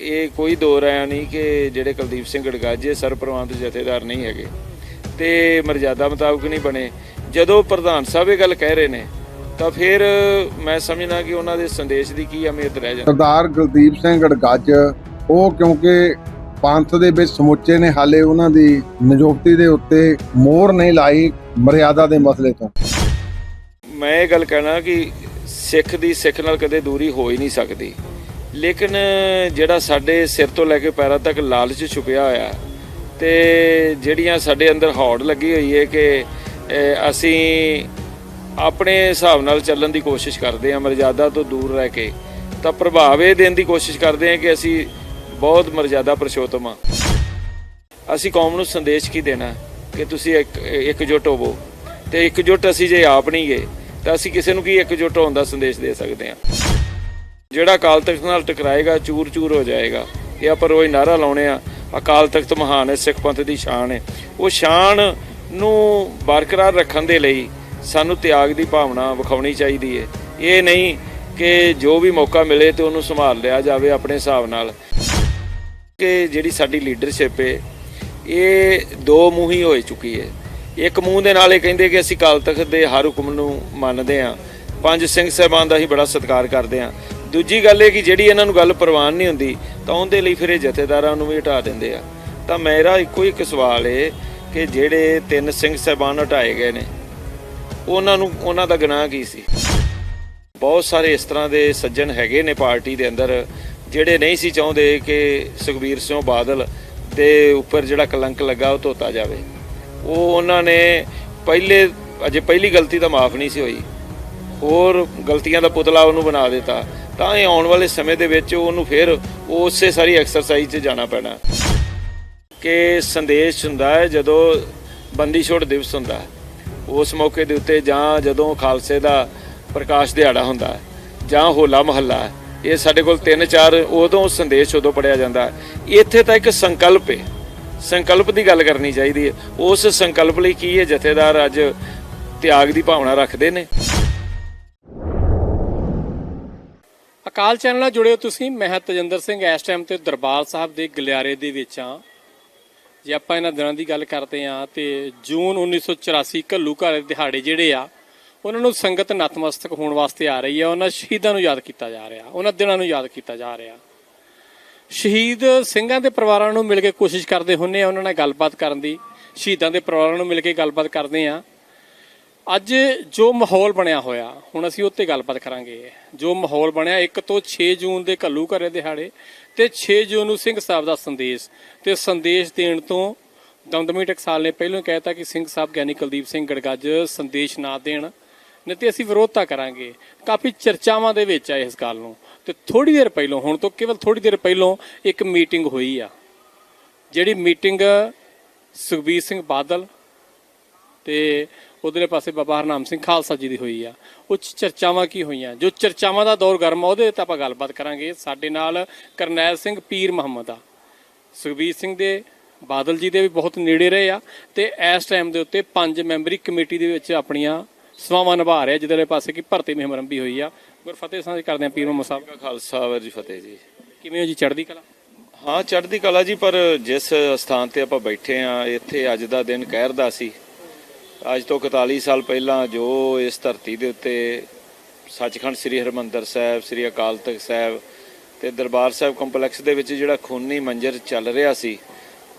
ਇਹ ਕੋਈ ਦੋ ਰਾਇਆ ਨਹੀਂ ਕਿ ਜਿਹੜੇ ਕੁਲਦੀਪ ਸਿੰਘ ਗੜਗਾਜੇ ਸਰਪ੍ਰਵਾਨਤ ਜਥੇਦਾਰ ਨਹੀਂ ਹੈਗੇ ਤੇ ਮਰਜ਼ਾਦਾ ਮੁਤਾਬਕ ਨਹੀਂ ਬਣੇ। ਜਦੋਂ ਪ੍ਰਧਾਨ ਸਾਹਿਬ ਇਹ ਗੱਲ ਕਹਿ ਰਹੇ ਨੇ ਤਾਂ ਫਿਰ ਮੈਂ ਸਮਝਣਾ ਕਿ ਉਹਨਾਂ ਦੇ ਸੰਦੇਸ਼ ਦੀ ਕੀ ਅਹਿਮੀਅਤ ਰਹਿ ਜਾਂਦੀ। ਸਰਦਾਰ ਗੁਰਦੀਪ ਸਿੰਘ ਗੜਗੱਜ ਉਹ ਕਿਉਂਕਿ ਪੰਥ ਦੇ ਵਿੱਚ ਸਮੁੱਚੇ ਨੇ ਹਾਲੇ ਉਹਨਾਂ ਦੀ ਨਿਯੁਕਤੀ ਦੇ ਉੱਤੇ ਮੋਹਰ ਨਹੀਂ ਲਾਈ ਮਰਿਆਦਾ ਦੇ ਮਸਲੇ ਤੋਂ। ਮੈਂ ਇਹ ਗੱਲ ਕਹਿਣਾ ਕਿ ਸਿੱਖ ਦੀ ਸਿੱਖ ਨਾਲ ਕਦੇ ਦੂਰੀ ਹੋ ਹੀ ਨਹੀਂ ਸਕਦੀ। ਲੇਕਿਨ ਜਿਹੜਾ ਸਾਡੇ ਸਿਰ ਤੋਂ ਲੈ ਕੇ ਪੈਰਾਂ ਤੱਕ ਲਾਲਚ ਛੁਪਿਆ ਹੋਇਆ ਤੇ ਜਿਹੜੀਆਂ ਸਾਡੇ ਅੰਦਰ ਹੌੜ ਲੱਗੀ ਹੋਈ ਹੈ ਕਿ ਅਸੀਂ ਆਪਣੇ ਹਿਸਾਬ ਨਾਲ ਚੱਲਣ ਦੀ ਕੋਸ਼ਿਸ਼ ਕਰਦੇ ਹਾਂ, ਮਰਜ਼ਾਦਾ ਤੋਂ ਦੂਰ ਰਹਿ ਕੇ, ਤਾਂ ਪ੍ਰਭਾਵ ਇਹ ਦੇਣ ਦੀ ਕੋਸ਼ਿਸ਼ ਕਰਦੇ ਹਾਂ ਕਿ ਅਸੀਂ ਬਹੁਤ ਮਰਜ਼ਾਦਾ ਪਰਸ਼ੋਤਮ ਹਾਂ। ਅਸੀਂ ਕੌਮ ਨੂੰ ਸੰਦੇਸ਼ ਕੀ ਦੇਣਾ ਕਿ ਤੁਸੀਂ ਇੱਕ, ਇਕਜੁੱਟ ਹੋਵੋ ਤੇ ਇਕਜੁੱਟ ਅਸੀਂ ਜੇ ਆਪ ਨਹੀਂ ਗਏ, ਤਾਂ ਅਸੀਂ ਕਿਸੇ ਨੂੰ ਕੀ ਇਕਜੁੱਟ ਹੋਣ ਦਾ ਸੰਦੇਸ਼ ਦੇ ਸਕਦੇ ਹਾਂ? ਜਿਹੜਾ ਅਕਾਲ ਤਖਤ ਨਾਲ ਟਕਰਾਏਗਾ ਚੂਰ ਚੂਰ ਹੋ ਜਾਏਗਾ। ਇਹ ਆਪਾਂ ਰੋਜ਼ ਨਾਰਾ ਲਾਉਣੇ ਆ। ਅਕਾਲ ਤਖਤ ਮਹਾਨ ਹੈ, ਸਿੱਖ ਪੰਥ ਦੀ ਸ਼ਾਨ ਹੈ। ਉਹ ਸ਼ਾਨ ਨੂੰ ਬਰਕਰਾਰ ਰੱਖਣ ਦੇ ਲਈ ਸਾਨੂੰ ਤਿਆਗ ਦੀ ਭਾਵਨਾ ਵਿਖਾਉਣੀ ਚਾਹੀਦੀ ਹੈ। ਇਹ ਨਹੀਂ ਕਿ ਜੋ ਵੀ ਮੌਕਾ ਮਿਲੇ ਤੇ ਉਹਨੂੰ ਸੰਭਾਲ ਲਿਆ ਜਾਵੇ ਆਪਣੇ ਹਿਸਾਬ ਨਾਲ। ਕਿ ਜਿਹੜੀ ਸਾਡੀ ਲੀਡਰਸ਼ਿਪ ਹੈ, ਇਹ ਦੋ ਮੂੰਹੀ ਹੋਏ ਚੁੱਕੀ ਹੈ। ਇੱਕ ਮੂੰਹ ਦੇ ਨਾਲ ਇਹ ਕਹਿੰਦੇ ਕਿ ਅਸੀਂ ਕਾਲ ਤਖਤ ਦੇ ਹਰ ਹੁਕਮ ਨੂੰ ਮੰਨਦੇ ਹਾਂ। ਪੰਜ ਸਿੰਘ ਸਾਹਿਬਾਨ ਦਾ ਹੀ ਬੜਾ ਸਤਿਕਾਰ ਕਰਦੇ ਹਾਂ। ਦੂਜੀ ਗੱਲ ਇਹ ਕਿ ਜਿਹੜੀ ਇਹਨਾਂ ਨੂੰ ਗੱਲ ਪ੍ਰਵਾਨ ਨਹੀਂ ਹੁੰਦੀ, ਤਾਂ ਉਹਦੇ ਲਈ ਫਿਰ ਇਹ ਜਥੇਦਾਰਾਂ ਨੂੰ ਵੀ ਹਟਾ ਦਿੰਦੇ ਆ। ਤਾਂ ਮੇਰਾ ਇੱਕੋ ਹੀ ਇੱਕ ਸਵਾਲ ਹੈ ਕਿ ਜਿਹੜੇ ਤਿੰਨ ਸਿੰਘ ਸਾਹਿਬਾਨ ਹਟਾਏ ਗਏ ਨੇ, ਉਹਨਾਂ ਨੂੰ, ਉਹਨਾਂ ਦਾ ਗੁਨਾਹ ਕੀ ਸੀ? ਬਹੁਤ ਸਾਰੇ ਇਸ ਤਰ੍ਹਾਂ ਦੇ ਸੱਜਣ ਹੈਗੇ ਨੇ ਪਾਰਟੀ ਦੇ ਅੰਦਰ, ਜਿਹੜੇ ਨਹੀਂ ਸੀ ਚਾਹੁੰਦੇ ਕਿ ਸੁਖਬੀਰ ਸਿੰਘ ਬਾਦਲ ਦੇ ਉੱਪਰ ਜਿਹੜਾ ਕਲੰਕ ਲੱਗਾ ਉਹ ਧੋਤਾ ਜਾਵੇ। ਉਹ ਉਹਨਾਂ ਨੇ ਪਹਿਲੇ, ਅਜੇ ਪਹਿਲੀ ਗਲਤੀ ਤਾਂ ਮਾਫ ਨਹੀਂ ਸੀ ਹੋਈ। ਹੋਰ ਗਲਤੀਆਂ ਦਾ ਪੁਤਲਾ ਉਹਨੂੰ ਬਣਾ ਦਿੱਤਾ। ਤਾਂ ਇਹ ਆਉਣ ਵਾਲੇ ਸਮੇਂ ਦੇ ਵਿੱਚ ਉਹਨੂੰ ਫਿਰ ਉਸੇ ਸਾਰੀ ਐਕਸਰਸਾਈਜ਼ 'ਚ ਜਾਣਾ ਪੈਣਾ। ਕਿ ਸੰਦੇਸ਼ ਹੁੰਦਾ ਹੈ, ਜਦੋਂ ਬੰਦੀ ਛੋੜ ਦਿਵਸ ਹੁੰਦਾ ਉਸ ਮੌਕੇ ਦੇ ਉੱਤੇ ਜਾਂ ਜਦੋਂ ਖਾਲਸੇ ਦਾ ਪ੍ਰਕਾਸ਼ ਦਿਹਾੜਾ ਹੁੰਦਾ ਜਾਂ ਹੋਲਾ ਮਹੱਲਾ ਇਹ ਸਾਡੇ ਕੋਲ ਤਿੰਨ ਚਾਰ ਉਦੋਂ ਸੰਦੇਸ਼ ਉਦੋਂ ਪੜਿਆ ਜਾਂਦਾ ਇੱਥੇ ਤਾਂ ਇੱਕ ਸੰਕਲਪ ਹੈ। ਸੰਕਲਪ ਦੀ ਗੱਲ ਕਰਨੀ ਚਾਹੀਦੀ ਹੈ। ਉਸ ਸੰਕਲਪ ਲਈ ਕੀ ਹੈ? ਜਥੇਦਾਰ ਅੱਜ ਤਿਆਗ ਦੀ ਭਾਵਨਾ ਰੱਖਦੇ ਨੇ। ਕਾਲ ਚੈਨਲ ਨਾਲ ਜੁੜੇ ਹੋ ਤੁਸੀਂ। ਮੈਂ ਹਾਂ ਤਜਿੰਦਰ ਸਿੰਘ। ਇਸ ਟਾਈਮ ਤੇ ਦਰਬਾਰ ਸਾਹਿਬ ਦੇ ਗਲਿਆਰੇ ਦੇ ਵਿੱਚ ਆ ਜੇ ਆਪਾਂ ਇਹਨਾਂ ਦਿਨਾਂ ਦੀ ਗੱਲ ਕਰਦੇ ਆ ਤੇ ਜੂਨ 1984 ਘੱਲੂ ਘਾਰੇ ਦਿਹਾੜੇ ਜਿਹੜੇ ਆ, ਉਹਨਾਂ ਨੂੰ ਸੰਗਤ ਨਤਮਸਤਕ ਹੋਣ ਵਾਸਤੇ ਆ ਰਹੀ ਆ। ਉਹਨਾਂ ਸ਼ਹੀਦਾਂ ਨੂੰ ਯਾਦ ਕੀਤਾ ਜਾ ਰਿਹਾ। ਉਹਨਾਂ ਦਿਨਾਂ ਨੂੰ ਯਾਦ ਕੀਤਾ ਜਾ ਰਿਹਾ। ਸ਼ਹੀਦ ਸਿੰਘਾਂ ਦੇ ਪਰਿਵਾਰਾਂ ਨੂੰ ਮਿਲ ਕੇ ਕੋਸ਼ਿਸ਼ ਕਰਦੇ ਹੁੰਨੇ ਆ ਉਹਨਾਂ ਨਾਲ ਗੱਲਬਾਤ ਕਰਨ ਦੀ। ਸ਼ਹੀਦਾਂ ਦੇ ਪਰਿਵਾਰਾਂ ਨੂੰ ਮਿਲ ਕੇ ਗੱਲਬਾਤ ਕਰਦੇ ਆ ਅੱਜ ਜੋ ਮਾਹੌਲ ਬਣਿਆ ਹੋਇਆ, ਹੁਣ ਅਸੀਂ ਉੱਤੇ ਗੱਲਬਾਤ ਕਰਾਂਗੇ। ਜੋ ਮਾਹੌਲ ਬਣਿਆ 1 ਤੋਂ 6 ਜੂਨ ਦੇ ਘੱਲੂ ਘਰੇ ਦਿਹਾੜੇ ਤੇ 6 ਜੂਨ ਨੂੰ ਸਿੰਘ ਸਾਹਿਬ ਦਾ ਸੰਦੇਸ਼। ਤੇ ਸੰਦੇਸ਼ ਦੇਣ ਤੋਂ ਦਮਦਮੀ ਟਕਸਾਲ ਨੇ ਪਹਿਲਾਂ ਕਹਿਤਾ ਕਿ ਸਿੰਘ ਸਾਹਿਬ ਗਿਆਨੀ ਕੁਲਦੀਪ ਸਿੰਘ ਗੜਗੱਜ ਸੰਦੇਸ਼ ਨਾ ਦੇਣ, ਨਹੀਂ ਤੇ ਅਸੀਂ ਵਿਰੋਧਤਾ ਕਰਾਂਗੇ। ਕਾਫੀ ਚਰਚਾਵਾਂ ਦੇ ਵਿੱਚ ਆ ਇਸ ਗੱਲ ਨੂੰ। ਤੇ ਥੋੜੀ ਦੇਰ ਪਹਿਲਾਂ, ਹੁਣ ਤੋਂ ਕੇਵਲ ਥੋੜੀ ਦੇਰ ਪਹਿਲਾਂ ਇੱਕ ਮੀਟਿੰਗ ਹੋਈ ਆ। ਜਿਹੜੀ ਮੀਟਿੰਗ ਸੁਖਬੀਰ ਸਿੰਘ ਬਾਦਲ ਤੇ ਉਧਰਲੇ ਪਾਸੇ ਬਾਬਾ ਹਰਨਾਮ ਸਿੰਘ ਖਾਲਸਾ ਜੀ ਦੀ ਹੋਈ ਆ। ਉਹ ਚਰਚਾਵਾਂ ਕੀ ਹੋਈਆਂ? ਜੋ ਚਰਚਾਵਾਂ ਦਾ ਦੌਰ ਗਰਮ ਆ ਉਹਦੇ ਤੇ ਆਪਾਂ ਗੱਲਬਾਤ ਕਰਾਂਗੇ। ਸਾਡੇ ਨਾਲ ਕਰਨੈਲ ਸਿੰਘ ਪੀਰ ਮੁਹੰਮਦ ਆ। ਸੁਖਬੀਰ ਸਿੰਘ ਦੇ ਬਾਦਲ ਜੀ ਦੇ ਵੀ ਬਹੁਤ ਨੇੜੇ ਰਹੇ ਆ ਤੇ ਇਸ ਟਾਈਮ ਦੇ ਉੱਤੇ ਪੰਜ ਮੈਂਬਰੀ ਕਮੇਟੀ ਦੇ ਵਿੱਚ ਆਪਣੀਆਂ ਸੇਵਾਵਾਂ ਨਿਭਾ ਰਿਹਾ ਜਿਹਦੇ ਪਾਸੇ ਕੀ ਭਰਤੀ ਮੁਹਿੰਮ ਆਰੰਭੀ ਹੋਈ ਆ। ਗੁਰਫਤਿਹ ਸਾਂਝ ਕਰਦੇ ਆ ਪੀਰ ਮੁਹੰਮਦ ਸਾਹਿਬ। ਖਾਲਸਾ ਵਾਹਿਗੁਰੂ ਜੀ ਫਤਿਹ ਜੀ। ਕਿਵੇਂ ਹੋ ਜੀ? ਚੜ੍ਹਦੀ ਕਲਾ? ਹਾਂ ਚੜ੍ਹਦੀ ਕਲਾ ਜੀ ਪਰ ਜਿਸ ਸਥਾਨ ਤੇ ਆਪਾਂ ਬੈਠੇ ਆ ਇੱਥੇ ਅੱਜ ਦਾ ਦਿਨ ਕਹਿਰ ਦਾ ਸੀ। ਅੱਜ ਤੋਂ 41 ਸਾਲ ਪਹਿਲਾਂ ਜੋ ਇਸ ਧਰਤੀ ਦੇ ਉੱਤੇ ਸੱਚਖੰਡ ਸ੍ਰੀ ਹਰਮੰਦਰ ਸਾਹਿਬ, ਸ੍ਰੀ ਅਕਾਲ ਤਖਤ ਸਾਹਿਬ ਤੇ ਦਰਬਾਰ ਸਾਹਿਬ ਕੰਪਲੈਕਸ ਦੇ ਵਿੱਚ ਜਿਹੜਾ ਖੂਨੀ ਮੰਜ਼ਰ ਚੱਲ ਰਿਹਾ ਸੀ,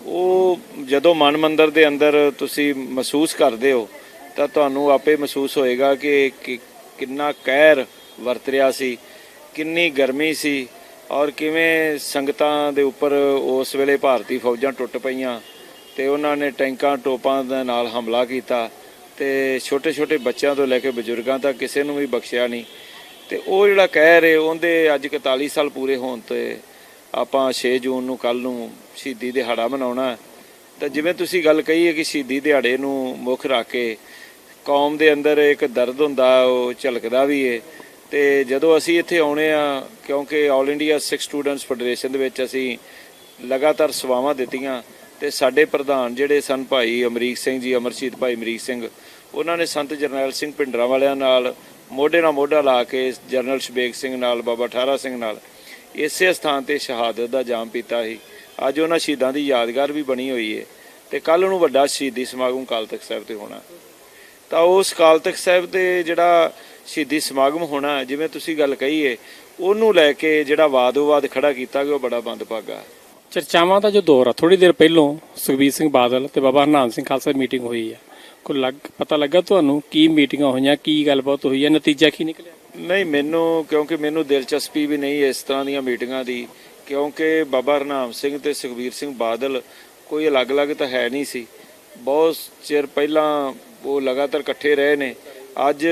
ਉਹ ਜਦੋਂ ਮਨ ਮੰਦਰ ਦੇ ਅੰਦਰ ਤੁਸੀਂ ਮਹਿਸੂਸ ਕਰਦੇ ਹੋ, ਤਾਂ ਤੁਹਾਨੂੰ ਆਪੇ ਮਹਿਸੂਸ ਹੋਏਗਾ ਕਿ ਕਿ- ਕਿੰਨਾ ਕਹਿਰ ਵਰਤ ਰਿਹਾ ਸੀ, ਕਿੰਨੀ ਗਰਮੀ ਸੀ ਔਰ ਕਿਵੇਂ ਸੰਗਤਾਂ ਦੇ ਉੱਪਰ ਉਸ ਵੇਲੇ ਭਾਰਤੀ ਫੌਜਾਂ ਟੁੱਟ ਪਈਆਂ ਤੇ ਉਹਨਾਂ ਨੇ ਟੈਂਕਾਂ ਟੋਪਾਂ ਦੇ ਨਾਲ ਹਮਲਾ ਕੀਤਾ ਤੇ ਛੋਟੇ ਛੋਟੇ ਬੱਚਿਆਂ ਤੋਂ ਲੈ ਕੇ ਬਜ਼ੁਰਗਾਂ ਤੱਕ ਕਿਸੇ ਨੂੰ ਵੀ ਬਖਸ਼ਿਆ ਨਹੀਂ। ਤੇ ਉਹ ਜਿਹੜਾ ਕਹਿ ਰਹੇ, ਉਹਦੇ ਅੱਜ 41 ਸਾਲ ਪੂਰੇ ਹੋਣ ਤੇ ਆਪਾਂ 6 ਜੂਨ ਨੂੰ ਕੱਲ ਨੂੰ ਸ਼ਹੀਦੀ ਦਿਹਾੜਾ ਮਨਾਉਣਾ ਤਾਂ ਜਿਵੇਂ ਤੁਸੀਂ ਗੱਲ ਕਹੀ ਹੈ ਕਿ ਸ਼ਹੀਦੀ ਦਿਹਾੜੇ ਨੂੰ ਮੁੱਖ ਰੱਖ ਕੇ ਕੌਮ ਦੇ ਅੰਦਰ ਇੱਕ ਦਰਦ ਹੁੰਦਾ, ਉਹ ਝਲਕਦਾ ਵੀ ਏ। ਤੇ ਜਦੋਂ ਅਸੀਂ ਇੱਥੇ ਆਉਣੇ ਆ, ਕਿਉਂਕਿ all India Sikh students federation ਦੇ ਵਿੱਚ ਅਸੀਂ ਲਗਾਤਾਰ ਸੇਵਾਵਾਂ ਦਿੱਤੀਆਂ ਤੇ ਸਾਡੇ ਪ੍ਰਧਾਨ ਜਿਹੜੇ ਸਨ ਭਾਈ ਅਮਰੀਕ ਸਿੰਘ ਜੀ, ਅਮਰਸ਼ੀਤ ਭਾਈ ਅਮਰੀਕ ਸਿੰਘ, ਉਹਨਾਂ ਨੇ ਸੰਤ ਜਰਨੈਲ ਸਿੰਘ ਭਿੰਡਰਾਂ ਵਾਲਿਆਂ ਨਾਲ ਮੋਢੇ ਨਾਲ ਮੋਢਾ ਲਾ ਕੇ ਜਰਨਲ ਸ਼ਬੇਗ ਸਿੰਘ ਨਾਲ, ਬਾਬਾ ਠਾਰਾ ਸਿੰਘ ਨਾਲ ਇਸੇ ਸਥਾਨ ਤੇ ਸ਼ਹਾਦਤ ਦਾ ਜਾਮ ਪੀਤਾ ਸੀ। ਅੱਜ ਉਹਨਾਂ ਸ਼ਹੀਦਾਂ ਦੀ ਯਾਦਗਾਰ ਵੀ ਬਣੀ ਹੋਈ ਹੈ ਤੇ ਕੱਲ ਨੂੰ ਵੱਡਾ ਸ਼ਹੀਦੀ ਸਮਾਗਮ ਕਾਲ ਤਖਤ ਸਾਹਿਬ ਤੇ ਹੋਣਾ। ਤਾਂ ਉਸ ਕਾਲ ਤਖਤ ਸਾਹਿਬ ਤੇ ਜਿਹੜਾ ਸ਼ਹੀਦੀ ਸਮਾਗਮ ਹੋਣਾ, ਜਿਵੇਂ ਤੁਸੀਂ ਗੱਲ ਕਹੀ ਹੈ ਉਹਨੂੰ ਲੈ ਕੇ ਜਿਹੜਾ ਵਾਦ-ਵਿਵਾਦ ਖੜਾ ਕੀਤਾ ਗਿਆ, ਉਹ ਬੜਾ ਬੰਦ ਭਾਗਾ ਚਰਚਾਵਾਂ ਦਾ ਜੋ ਦੌਰ ਆ ਥੋੜੀ ਦੇਰ ਪਹਿਲਾਂ ਸੁਖਬੀਰ ਸਿੰਘ ਬਾਦਲ ਤੇ ਬਾਬਾ ਹਰਨਾਮ ਸਿੰਘ ਖਾਲਸਾ ਮੀਟਿੰਗ ਹੋਈ ਆ। ਕੋਈ ਲੱਗ, ਪਤਾ ਲੱਗਾ ਤੁਹਾਨੂੰ ਕੀ ਮੀਟਿੰਗਾਂ ਹੋਈਆਂ, ਕੀ ਗੱਲਬਾਤ ਹੋਈ ਹੈ ਨਤੀਜਾ ਕੀ ਨਿਕਲਿਆ? ਨਹੀਂ, ਮੈਨੂੰ, ਕਿਉਂਕਿ ਮੈਨੂੰ ਦਿਲਚਸਪੀ ਵੀ ਨਹੀਂ ਇਸ ਤਰ੍ਹਾਂ ਦੀਆਂ ਮੀਟਿੰਗਾਂ ਦੀ, ਕਿਉਂਕਿ ਬਾਬਾ ਹਰਨਾਮ ਸਿੰਘ ਤੇ ਸੁਖਬੀਰ ਸਿੰਘ ਬਾਦਲ ਕੋਈ ਅਲੱਗ-ਅਲੱਗ ਤਾਂ ਹੈ ਨਹੀਂ ਸੀ। ਬਹੁਤ ਚਿਰ ਪਹਿਲਾਂ ਉਹ ਲਗਾਤਾਰ ਇਕੱਠੇ ਰਹੇ ਨੇ। ਅੱਜ